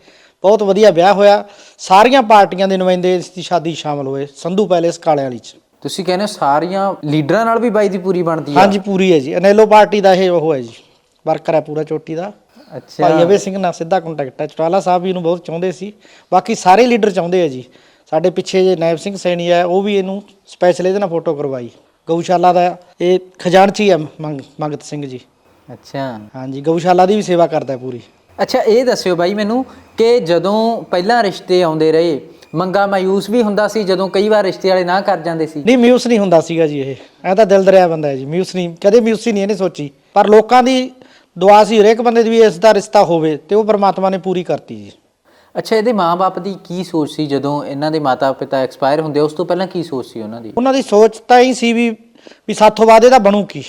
ਬਹੁਤ ਵਧੀਆ ਵਿਆਹ ਹੋਇਆ। ਸਾਰੀਆਂ ਪਾਰਟੀਆਂ ਦੇ ਨੁਮਾਇੰਦੇ ਇਸ ਦੀ ਸ਼ਾਦੀ ਸ਼ਾਮਲ ਹੋਏ ਸੰਧੂ ਪੈਲੇਸ ਕਾਲੇ ਵਾਲੀ 'ਚ। ਤੁਸੀਂ ਕਹਿੰਦੇ ਹੋ ਸਾਰੀਆਂ ਲੀਡਰਾਂ ਨਾਲ ਵੀ ਬਾਈ ਦੀ ਪੂਰੀ ਬਣਦੀ ਆ? ਹਾਂਜੀ ਪੂਰੀ ਹੈ ਜੀ। ਅਨੈਲੋ ਪਾਰਟੀ ਦਾ ਇਹ ਉਹ ਹੈ ਜੀ ਵਰਕਰ ਹੈ ਪੂਰਾ ਚੋਟੀ ਦਾ। ਅੱਛਾ। ਭਾਈ ਅਵੇ ਸਿੰਘ ਨਾਲ ਸਿੱਧਾ ਕੰਟੈਕਟ ਹੈ। ਚਟਾਲਾ ਸਾਹਿਬ ਵੀ ਇਹਨੂੰ ਬਹੁਤ ਚਾਹੁੰਦੇ ਸੀ। ਬਾਕੀ ਸਾਰੇ ਲੀਡਰ ਚਾਹੁੰਦੇ ਆ ਜੀ। ਸਾਡੇ ਪਿੱਛੇ ਜੇ ਨਾਇਬ ਸਿੰਘ ਸੈਣੀ ਹੈ ਉਹ ਵੀ ਇਹਨੂੰ ਸਪੈਸ਼ਲ ਇਹਦੇ ਨਾਲ ਫੋਟੋ ਕਰਵਾਈ। ਗਊਸ਼ਾਲਾ ਦਾ ਇਹ ਖਜ਼ਾਨਚੀ ਹੈ ਮੰਗ ਮੰਗਤ ਸਿੰਘ ਜੀ। ਅੱਛਾ। ਹਾਂਜੀ ਗਊਸ਼ਾਲਾ ਦੀ ਵੀ ਸੇਵਾ ਕਰਦਾ ਪੂਰੀ। ਅੱਛਾ ਇਹ ਦੱਸਿਓ ਬਾਈ ਮੈਨੂੰ ਕਿ ਜਦੋਂ ਪਹਿਲਾਂ ਰਿਸ਼ਤੇ ਆਉਂਦੇ ਰਹੇ ਮੰਗਾ ਮਾਯੂਸ ਵੀ ਹੁੰਦਾ ਸੀ ਜਦੋਂ ਕਈ ਵਾਰ ਰਿਸ਼ਤੇ ਵਾਲੇ ਨਾ ਕਰ ਜਾਂਦੇ ਸੀ? ਨਹੀਂ ਮਿਊਸ ਨਹੀਂ ਹੁੰਦਾ ਸੀਗਾ ਜੀ ਇਹ। ਐ ਤਾਂ ਦਿਲ ਦਰਿਆ ਬੰਦਾ ਹੈ ਜੀ ਮਿਊਸ ਨਹੀਂ। ਕਦੇ ਮਿਊਸ ਹੀ ਨਹੀਂ ਇਹਨੇ ਸੋਚੀ। ਪਰ ਲੋਕਾਂ ਦੀ ਦੁਆ ਸੀ ਹਰੇਕ ਬੰਦੇ ਦੀ ਵੀ ਇਸ ਦਾ ਰਿਸ਼ਤਾ ਹੋਵੇ ਤੇ ਉਹ ਪ੍ਰਮਾਤਮਾ ਨੇ ਪੂਰੀ ਕਰਤੀ ਜੀ। ਅੱਛਾ ਇਹਦੇ ਮਾਪੇ ਦੀ ਕੀ ਸੋਚ ਸੀ ਜਦੋਂ ਇਹਨਾਂ ਦੇ ਮਾਤਾ-ਪਿਤਾ ਐਕਸਪਾਇਰ ਹੁੰਦੇ ਉਸ ਤੋਂ ਪਹਿਲਾਂ ਕੀ ਸੋਚ ਸੀ ਉਹਨਾਂ ਦੀ? ਉਹਨਾਂ ਦੀ ਸੋਚ ਤਾਂ ਹੀ ਸੀ ਵੀ ਵੀ ਸਾਥੋਂ ਬਾਅਦ ਇਹਦਾ ਬਣੂ ਕੀ?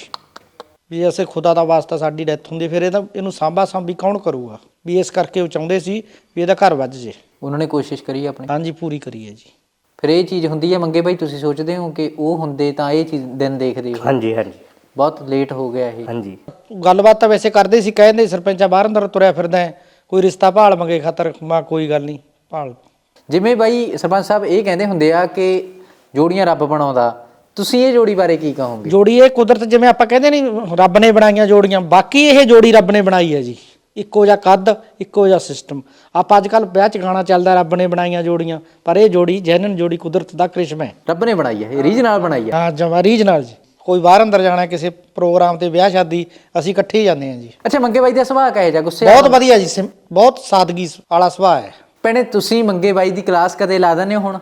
ਵੀ ਐਸੇ ਖੁਦਾ ਦਾ ਵਾਸਤਾ ਸਾਡੀ ਡੈਥ ਹੁੰਦੀ ਫਿਰ ਇਹਦਾ ਇਹਨੂੰ ਸਾਂਭਾ ਸਾਂਭੀ ਕੌਣ ਕਰੂਗਾ? ਵੀ ਇਸ ਕਰਕੇ ਉਹ ਚਾਹੁੰਦੇ ਸੀ ਵੀ ਇਹਦਾ ਘਰ ਵੱਜ ਜੇ। ਉਹਨਾਂ ਨੇ ਕੋਸ਼ਿਸ਼ ਕਰੀ ਆਪਣੀ। ਹਾਂਜੀ ਪੂਰੀ ਕਰੀਏ ਜੀ। ਫਿਰ ਇਹ ਚੀਜ਼ ਹੁੰਦੀ ਹੈ ਮੰਗੇ ਭਾਈ ਤੁਸੀਂ ਸੋਚਦੇ ਹੋ ਕਿ ਉਹ ਹੁੰਦੇ ਤਾਂ ਇਹ ਚੀਜ਼ ਦਿਨ ਦੇਖਦੇ ਹੋ? ਹਾਂਜੀ ਹਾਂਜੀ। ਬਹੁਤ ਲੇਟ ਹੋ ਗਿਆ ਇਹ। ਹਾਂਜੀ। ਗੱਲਬਾਤ ਤਾਂ ਵੈਸੇ ਕਰਦੇ ਸੀ ਕਹਿੰਦੇ ਸਰਪੰਚਾ ਬਾਹਰ ਅੰਦਰ ਤੁਰਿਆ ਫਿਰਦਾ ਹੈ, ਕੋਈ ਰਿਸ਼ਤਾ ਭਾਲ ਮੰਗੇ ਖਾਤਰ ਮਾ ਕੋਈ ਗੱਲ ਨਹੀਂ ਭਾਲ। ਜਿਵੇਂ ਬਾਈ ਸਰਪੰਚ ਸਾਹਿਬ ਇਹ ਕਹਿੰਦੇ ਹੁੰਦੇ ਆ ਕਿ ਜੋੜੀਆਂ ਰੱਬ ਬਣਾਉਂਦਾ ਤੁਸੀਂ ਇਹ ਜੋੜੀ ਬਾਰੇ ਕੀ ਕਹੋਗੇ? ਜੋੜੀ ਇਹ ਕੁਦਰਤ ਜਿਵੇਂ ਆਪਾਂ ਕਹਿੰਦੇ ਨਹੀਂ ਰੱਬ ਨੇ ਬਣਾਈਆਂ ਜੋੜੀਆਂ ਬਾਕੀ ਇਹ ਜੋੜੀ ਰੱਬ ਨੇ ਬਣਾਈ ਹੈ ਜੀ। ਇੱਕੋ ਜਿਹਾ ਕੱਦ ਇੱਕੋ ਜਿਹਾ ਸਿਸਟਮ ਆਪਾਂ ਅੱਜ ਕੱਲ ਵਿਆਹ ਚ ਗਾਣਾ ਚੱਲਦਾ ਰੱਬ ਨੇ ਬਣਾਈਆਂ ਜੋੜੀਆਂ ਪਰ ਇਹ ਜੋੜੀ ਜੈਨਨ ਜੋੜੀ ਕੁਦਰਤ ਦਾ ਕ੍ਰਿਸ਼ਮਾ ਹੈ। ਰੱਬ ਨੇ ਬਣਾਈ ਹੈ ਇਹ ਰੀਝ ਨਾਲ ਬਣਾਈ ਹੈ। ਹਾਂ ਜਮਾ ਰੀਜਨਲ ਜੀ। ਕੋਈ ਬਾਹਰ ਅੰਦਰ ਜਾਣਾ ਕਿਸੇ ਪ੍ਰੋਗਰਾਮ ਤੇ ਵਿਆਹ ਸ਼ਾਦੀ ਅਸੀਂ ਇਕੱਠੇ ਹੀ ਜਾਂਦੇ ਹਾਂ ਜੀ। ਅੱਛਾ ਮੰਗੇ ਬਾਈ ਦਾ ਸੁਭਾਅ ਕਹੇ ਜਾ ਗੁੱਸੇ ਬਹੁਤ ਵਧੀਆ ਜੀ ਬਹੁਤ ਸਾਦਗੀ ਵਾਲਾ ਸੁਭਾਅ ਹੈ। ਭੈਣੇ ਤੁਸੀਂ ਮੰਗੇ ਬਾਈ ਦੀ ਕਲਾਸ ਕਦੇ ਲਾ ਦਿੰਦੇ ਹੋ ਹੁਣ?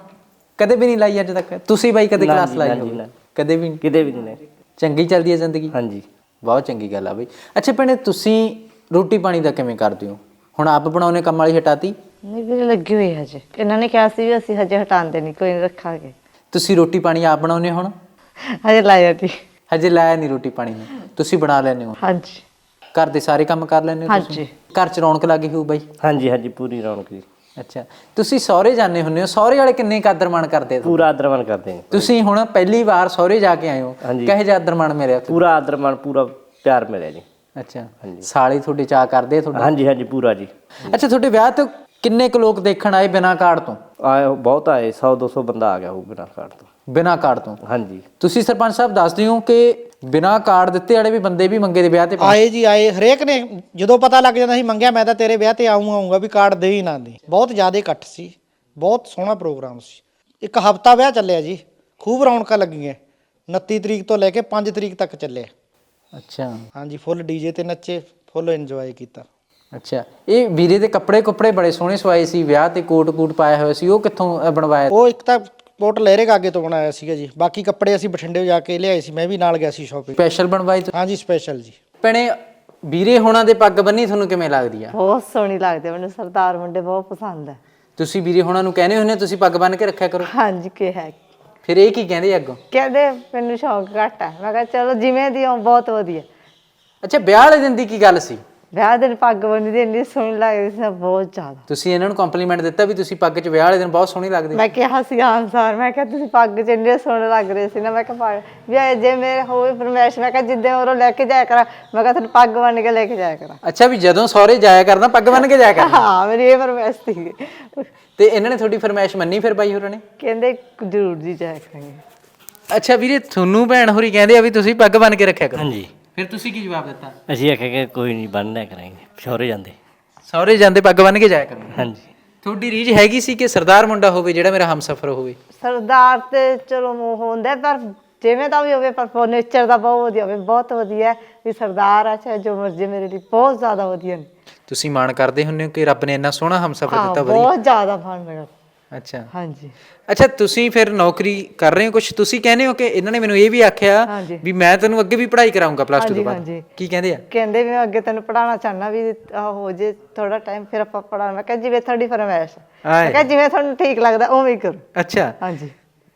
ਕਦੇ ਵੀ ਨਹੀਂ ਲਾਈ ਅੱਜ ਤੱਕ। ਤੁਸੀਂ ਬਾਈ ਕਦੇ ਕਲਾਸ ਲਾਈ ਹੋਵੇ। ਕਦੇ ਵੀ ਕਿਤੇ ਵੀ ਨਹੀਂ ਚੰਗੀ ਚੱਲਦੀ ਹੈ ਜ਼ਿੰਦਗੀ? ਹਾਂਜੀ। ਬਹੁਤ ਚੰਗੀ ਗੱਲ ਆ ਬਈ। ਅੱਛਾ ਭੈਣੇ ਤੁਸੀਂ ਰੋਟੀ ਪਾਣੀ ਦਾ ਕਿਵੇਂ ਕਰਦੇ ਹੋ? ਹੁਣ ਆਪ ਬਣਾਉਣੇ ਕੰਮ ਵਾਲੀ ਹਟਾਤੀ? ਨਹੀਂ ਵੀਰੇ ਲੱਗੀ ਹੋਈ ਹੈ ਹਜੇ। ਇਹਨਾਂ ਨੇ ਕਿਹਾ ਸੀ ਵੀ ਅਸੀਂ ਹਜੇ ਹਟਾਉਂਦੇ ਨਹੀਂ ਕੋਈ ਨਹੀਂ ਰੱਖਾਂਗੇ। ਤੁਸੀਂ ਰੋਟੀ ਪਾਣੀ ਆਪ ਬਣਾਉਨੇ ਹੁਣ? ਹਜੇ ਲਾਇਆ ਨਹੀਂ ਹਜੇ ਲਾਇਆ ਨਹੀਂ ਰੋਟੀ ਪਾਣੀ ਨੂੰ। ਤੁਸੀਂ ਬਣਾ ਲੈਂਦੇ ਹੋ? ਹਾਂਜੀ। ਘਰ ਦੇ ਸਾਰੇ ਕੰਮ ਕਰ ਲੈਂਦੇ ਹੋ ਤੁਸੀਂ? ਹਾਂਜੀ। ਘਰ ਚ ਰੌਣਕ ਲੱਗੀ ਹੋਊ ਬਾਈ? ਹਾਂਜੀ ਹਾਂਜੀ ਪੂਰੀ ਰੌਣਕ ਜੀ। ਅੱਛਾ। ਤੁਸੀਂ ਸਹੁਰੇ ਜਾਂਦੇ ਹੁੰਦੇ ਹੋ। ਸਹੁਰੇ ਵਾਲੇ ਕਿੰਨੇ ਕਦਰ ਮਾਣ ਕਰਦੇ ਤੁਹਾਨੂੰ? ਪੂਰਾ ਆਦਰਮਾਨ ਕਰਦੇ ਨੇ ਤੁਸੀਂ ਹੁਣ ਪਹਿਲੀ ਵਾਰ ਸਹੁਰੇ ਜਾ ਕੇ ਆਏ ਹੋ। ਹਾਂਜੀ। ਕਹੇ ਆਦਰ ਮਾਣ ਮਿਲਿਆ? ਪੂਰਾ ਆਦਰਮਾਨ ਪੂਰਾ ਪਿਆਰ ਮਿਲਿਆ ਜੀ। ਅੱਛਾ। ਸਾਲੇ ਤੁਹਾਡੇ ਚਾਹ ਕਰਦੇ ਆ ਤੁਹਾਡੇ? ਹਾਂਜੀ ਹਾਂਜੀ ਪੂਰਾ ਜੀ। ਅੱਛਾ ਤੁਹਾਡੇ ਵਿਆਹ ਤੇ ਕਿੰਨੇ ਕੁ ਲੋਕ ਦੇਖਣ ਆਏ ਬਿਨਾਂ ਕਾਰਡ ਤੋਂ? ਆਏ ਬਹੁਤ ਆਏ। 100 200 ਬੰਦਾ ਆ ਗਿਆ ਉਹ ਬਿਨਾਂ ਕਾਰਡ ਤੋਂ। ਬਿਨਾਂ ਕਾਰਡ ਤੋਂ? ਹਾਂਜੀ। ਤੁਸੀਂ ਸਰਪੰਚ ਸਾਹਿਬ ਦੱਸਦੇ ਹੋ ਕਿ ਬਿਨਾਂ ਕਾਰਡ ਦਿੱਤੇ ਵਾਲੇ ਵੀ ਬੰਦੇ ਵੀ ਮੰਗੇ ਦੇ ਵਿਆਹ ਤੇ ਆਏ ਜੀ ਆਏ। ਹਰੇਕ ਨੇ ਜਦੋਂ ਪਤਾ ਲੱਗ ਜਾਂਦਾ ਸੀ ਮੰਗਿਆ ਮੈਂ ਤਾਂ ਤੇਰੇ ਵਿਆਹ ਤੇ ਆਉਂ ਆਉਂਗਾ ਵੀ ਕਾਰਡ ਦੇ ਹੀ ਨਾ ਦੇ। ਬਹੁਤ ਜ਼ਿਆਦਾ ਇਕੱਠ ਸੀ। ਬਹੁਤ ਸੋਹਣਾ ਪ੍ਰੋਗਰਾਮ ਸੀ। ਇੱਕ ਹਫਤਾ ਵਿਆਹ ਚੱਲਿਆ ਜੀ। ਖੂਬ ਰੌਣਕਾਂ ਲੱਗੀਆਂ। 29 ਤਰੀਕ ਤੋਂ ਲੈ ਕੇ 5 ਤਰੀਕ ਤੱਕ ਚੱਲਿਆ। ਅੱਛਾ। ਹਾਂਜੀ ਫੁੱਲ ਡੀਜੇ ਤੇ ਨੱਚੇ ਫੁੱਲ ਇੰਜੋਏ ਕੀਤਾ। ਅੱਛਾ। ਇਹ ਵੀਰੇ ਦੇ ਕੱਪੜੇ ਕੁੱਪੜੇ ਬੜੇ ਸੋਹਣੇ ਸਵਾਏ ਸੀ। ਵਿਆਹ ਤੇ ਕੋਟ ਕੂਟ ਪਾਇਆ ਹੋਇਆ ਸੀ। ਉਹ ਕਿੱਥੋਂ ਅ, ਬਣਵਾਇਆ? ਉਹ ਇੱਕ ਤਾਂ ਕੋਟ ਲਹਿਰੇ ਕਾਗੇ ਤੋਂ ਬਣਾਇਆ ਸੀਗਾ ਜੀ। ਬਾਕੀ ਕੱਪੜੇ ਅਸੀਂ ਬਠਿੰਡੇ ਜਾ ਕੇ ਲਿਆਏ ਸੀ ਮੈਂ ਵੀ ਨਾਲ ਗਿਆ ਸੀ ਸ਼ਾਪਿੰਗ ਸਪੈਸ਼ਲ ਬਣਵਾਈ ਤੁਸੀਂ? ਹਾਂਜੀ ਸਪੈਸ਼ਲ ਜੀ। ਭੈਣੇ ਵੀਰੇ ਹੋਣਾ ਦੇ ਪੱਗ ਬੰਨੀ ਤੁਹਾਨੂੰ ਕਿਵੇਂ ਲੱਗਦੀ ਆ? ਬਹੁਤ ਸੋਹਣੀ ਲੱਗਦੀ ਹੈ ਮੈਨੂੰ ਸਰਦਾਰ ਮੁੰਡੇ ਬਹੁਤ ਪਸੰਦ ਹੈ ਤੁਸੀਂ ਵੀਰੇ ਹੋਣਾ ਨੂੰ ਕਹਿੰਦੇ ਹੁੰਦੇ ਤੁਸੀਂ ਪੱਗ ਬੰਨ ਕੇ ਰੱਖਿਆ ਕਰੋ। ਹਾਂਜੀ ਕਿ ਹੈ। ਫਿਰ ਇਹ ਕੀ ਕਹਿੰਦੇ ਅੱਗੋਂ? ਕਹਿੰਦੇ ਮੈਨੂੰ ਸ਼ੌਂਕ ਘੱਟ ਹੈ ਮੈਂ ਕਿਹਾ ਚਲੋ ਜਿਵੇਂ ਦੀ ਹੋ ਬਹੁਤ ਵਧੀਆ। ਅੱਛਾ ਵਿਆਹ ਵਾਲੇ ਦਿਨ ਦੀ ਕੀ ਗੱਲ ਸੀ? ਵਿਆਹ ਦਿਨ ਪੱਗ ਬੰਨੀ ਦੀ ਇੰਨੀ ਸੋਹਣੀ ਲੱਗਦੀ ਸੀ ਨਾ, ਬਹੁਤ ਜ਼ਿਆਦਾ। ਤੁਸੀਂ ਇਹਨਾਂ ਨੂੰ ਕੰਪਲੀਮੈਂਟ ਦਿੱਤਾ ਵੀ ਤੁਸੀਂ ਪੱਗ 'ਚ ਵਿਆਹ ਵਾਲੇ ਦਿਨ ਬਹੁਤ ਸੋਹਣੀ ਲੱਗਦੇ। ਮੈਂ ਕਿਹਾ ਸੀ ਆਨਸਾਰ ਮੈਂ ਕਿਹਾ ਤੁਸੀਂ ਪੱਗ ਚ ਇੰਨੇ ਸੋਹਣੇ ਲੱਗ ਰਹੇ ਸੀ ਨਾ ਮੈਂ ਕਿਹਾ ਪੱਗ ਵੀ ਇਹ ਜੇ ਮੇਰੇ ਹੋਵੇ ਫਰਮੈਸ਼ ਮੈਂ ਕਿਹਾ ਜਿੱਦੇ ਉਹ ਲੈ ਕੇ ਜਾਇਆ ਕਰਾਂ ਮੈਂ ਕਿਹਾ ਤੁਹਾਨੂੰ ਪੱਗ ਬੰਨ ਕੇ ਲੈ ਕੇ ਜਾਇਆ ਕਰਾਂ। ਅੱਛਾ ਵੀ ਜਦੋਂ ਸਹੁਰੇ ਜਾਇਆ ਕਰਨਾ ਪੱਗ ਬੰਨ ਕੇ ਜਾਇਆ ਕਰਨਾ। ਹਾਂ ਮੇਰੀ ਇਹ ਫਰਮੈਸ਼ ਸੀ। ਤੇ ਇਹਨਾਂ ਨੇ ਤੁਹਾਡੀ ਫਰਮਾਇਸ਼ ਮੰਨੀ ਫਿਰ ਬਾਈ ਹੋਰਾਂ ਨੇ? ਕਹਿੰਦੇ ਜ਼ਰੂਰ ਜੀ ਜਾਇਆ ਕਰਾਂਗੇ। ਅੱਛਾ ਵੀਰੇ ਤੁਹਾਨੂੰ ਭੈਣ ਹੋਰੀ ਕਹਿੰਦੇ ਆ ਵੀ ਤੁਸੀਂ ਪੱਗ ਬੰਨ ਕੇ ਰੱਖਿਆ ਕਰੋ। ਹਾਂਜੀ। ਫਿਰ ਤੁਸੀਂ ਕੀ ਜਵਾਬ ਦਿੱਤਾ? ਅਸੀਂ ਆਖਿਆ ਕਿ ਕੋਈ ਨਹੀਂ ਬੰਨ੍ਹਣਾ ਕਰਾਂਗੇ। ਸ਼ੌਰੇ ਜਾਂਦੇ। ਸਹੁਰੇ ਜਾਂਦੇ ਪੱਗ ਬੰਨ ਕੇ ਜਾਇਆ ਕਰੋ ਹਾਂਜੀ। ਤੁਹਾਡੀ ਰੀਝ ਹੈਗੀ ਸੀ ਕਿ ਸਰਦਾਰ ਮੁੰਡਾ ਹੋਵੇ ਜਿਹੜਾ ਮੇਰਾ ਹਮਸਫਰ ਹੋਵੇ? ਸਰਦਾਰ ਤੇ ਚਲੋ ਮੋਹ ਹੁੰਦਾ ਹੈ, ਪਰ ਜਿਵੇਂ ਦਾ ਵੀ ਹੋਵੇ ਪਰ ਨੇਚਰ ਦਾ ਬਹੁਤ ਵਧੀਆ ਹੋਵੇ ਬਹੁਤ ਵਧੀਆ ਹੈ ਵੀ ਸਰਦਾਰ ਆ ਚਾਹੇ ਜੋ ਮਰਜ਼ੀ ਮੇਰੇ ਲਈ ਬਹੁਤ ਜ਼ਿਆਦਾ ਵਧੀਆ ਨੇ। ਤੁਸੀਂ ਮਾਣ ਕਰਦੇ ਹੁੰਦੇ ਹੋ ਕਿ ਰੱਬ ਨੇ ਇੰਨਾ ਸੋਹਣਾ ਹਮਸਫਰ ਹਾਂ ਦਿੱਤਾ ਵਧੀਆ। ਬਹੁਤ ਜ਼ਿਆਦਾ ਫਨ ਮੇਰਾ। ਅੱਛਾ। ਹਾਂਜੀ। ਅੱਛਾ ਤੁਸੀਂ ਫਿਰ ਨੌਕਰੀ ਕਰ ਰਹੇ ਹੋ ਕੁਝ ਤੁਸੀਂ ਕਹਿੰਦੇ ਹੋ ਕਿ ਇਹਨਾਂ ਨੇ ਮੈਨੂੰ ਇਹ ਵੀ ਆਖਿਆ ਹਾਂਜੀ। ਵੀ ਮੈਂ ਤੈਨੂੰ ਅੱਗੇ ਵੀ ਪੜ੍ਹਾਈ ਕਰਾਉਂਗਾ ਪਲੱਸ 2 ਤੋਂ ਹਾਂਜੀ, ਬਾਅਦ। ਹਾਂਜੀ। ਕੀ ਕਹਿੰਦੇ ਆ? ਕਹਿੰਦੇ ਵੀ ਮੈਂ ਅੱਗੇ ਤੈਨੂੰ ਪੜਾਉਣਾ ਚਾਹਨਾ ਵੀ ਆਹ ਹੋ ਜੇ ਥੋੜਾ ਟਾਈਮ ਫਿਰ ਆਪਾਂ ਪੜਾਉਣਾ ਮੈਂ ਕਿਹਾ ਜਿਵੇਂ ਤੁਹਾਡੀ ਫਰਮਾਇਸ਼ ਹੈ। ਮੈਂ ਕਿਹਾ ਜਿਵੇਂ ਤੁਹਾਨੂੰ ਠੀਕ ਲੱਗਦਾ ਉਵੇਂ ਹੀ ਕਰੋ। ਅੱਛਾ। ਹਾਂਜੀ।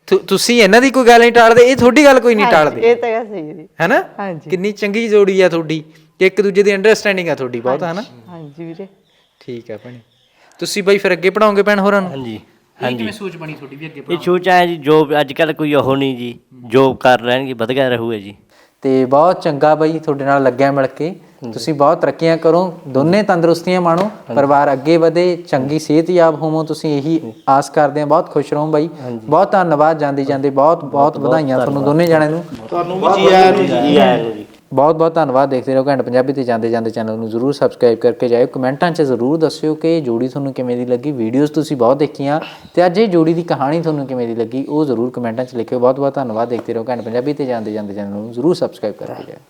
ਤੁ- ਤੁਸੀਂ ਇਹਨਾਂ ਦੀ ਕੋਈ ਗੱਲ ਨਹੀਂ ਟਾਲਦੇ ਇਹ ਤੁਹਾਡੀ ਗੱਲ ਕੋਈ ਨਹੀਂ ਹਾਂਜੀ, ਟਾਲਦੇ। ਇਹ ਤਾਂ ਗੱਲ ਸਹੀ ਹੈ ਜੀ। ਹੈਨਾ? ਹਾਂਜੀ। ਕਿੰਨੀ ਚੰਗੀ ਜੋੜੀ ਆ ਤੁਹਾਡੀ ਕਿ ਇੱਕ ਦੂਜੇ ਦੀ ਅੰਡਰਸਟੈਂਡਿੰਗ ਆ ਤੁਹਾਡੀ ਬਹੁਤ ਹੈਨਾ? ਹਾਂਜੀ ਵੀਰੇ। ਠੀਕ ਆ ਭੈਣੇ। ਤੁਸੀਂ ਬਾਈ ਫਿਰ ਅੱਗੇ ਪੜਾਓਗੇ ਭੈਣ ਹੋਰਾਂ ਨੂੰ? ਹਾਂਜੀ। ਇਹ ਕਿਵੇਂ ਸੋਚ ਬਣੀ ਤੁਹਾਡੀ ਵੀ ਅੱਗੇ ਇਹ ਸੋਚ ਆਇਆ ਜੀ ਜੋਬ ਅੱਜ ਕੱਲ ਕੋਈ ਉਹ ਨਹੀਂ ਜੀ ਜੋਬ ਕਰ ਲੈਣਗੇ ਵਧੀਆ ਰਹੂਗਾ ਜੀ। ਤੇ ਬਹੁਤ ਚੰਗਾ ਬਾਈ ਤੁਹਾਡੇ ਨਾਲ ਲੱਗਿਆ ਮਿਲ ਕੇ। ਤੁਸੀਂ ਬਹੁਤ ਤਰੱਕੀਆਂ ਕਰੋ ਦੋਨੇ ਤੰਦਰੁਸਤੀਆਂ ਮਾਣੋ ਪਰਿਵਾਰ ਅੱਗੇ ਵਧੇ ਚੰਗੀ ਸਿਹਤਯਾਬ ਹੋਵੋ ਤੁਸੀਂ ਇਹੀ ਆਸ ਕਰਦੇ ਹਾਂ ਬਹੁਤ ਖੁਸ਼ ਰਹੋ ਬਾਈ। ਬਹੁਤ ਧੰਨਵਾਦ ਜਾਂਦੇ ਜਾਂਦੇ ਬਹੁਤ ਬਹੁਤ ਵਧਾਈਆਂ ਤੁਹਾਨੂੰ ਦੋਨੇ ਜਣਿਆਂ ਨੂੰ। ਤੁਹਾਨੂੰ ਵੀ ਜੀ ਆਇਆਂ ਨੂੰ ਜੀ। ਜੀ ਆਇਆਂ ਨੂੰ ਜੀ। ਬਹੁਤ ਬਹੁਤ ਧੰਨਵਾਦ, ਦੇਖਦੇ ਰਹੋ ਘੰਟ ਪੰਜਾਬੀ ਤੇ ਜਾਂਦੇ ਜਾਂਦੇ ਚੈਨਲ ਨੂੰ ਜਰੂਰ ਸਬਸਕ੍ਰਾਈਬ ਕਰਕੇ ਜਾਇਓ। ਕਮੈਂਟਾਂ 'ਚ ਜ਼ਰੂਰ ਦੱਸਿਓ ਕਿ ਇਹ ਜੋੜੀ ਤੁਹਾਨੂੰ ਕਿਵੇਂ ਦੀ ਲੱਗੀ। ਵੀਡੀਓਜ਼ ਤੁਸੀਂ ਬਹੁਤ ਦੇਖੀਆਂ ਤੇ ਅੱਜ ਇਹ ਜੋੜੀ ਦੀ ਕਹਾਣੀ ਤੁਹਾਨੂੰ ਕਿਵੇਂ ਦੀ ਲੱਗੀ, ਉਹ ਜ਼ਰੂਰ ਕਮੈਂਟਾਂ 'ਚ ਲਿਖਿਓ। ਬਹੁਤ ਬਹੁਤ ਧੰਨਵਾਦ, ਦੇਖਦੇ ਰਹੋ ਘੰਟ ਪੰਜਾਬੀ ਤੇ ਜਾਂਦੇ ਜਾਂਦੇ ਚੈਨਲ ਨੂੰ ਜਰੂਰ ਸਬਸਕ੍ਰਾਈਬ ਕਰਕੇ ਜਾਇਓ।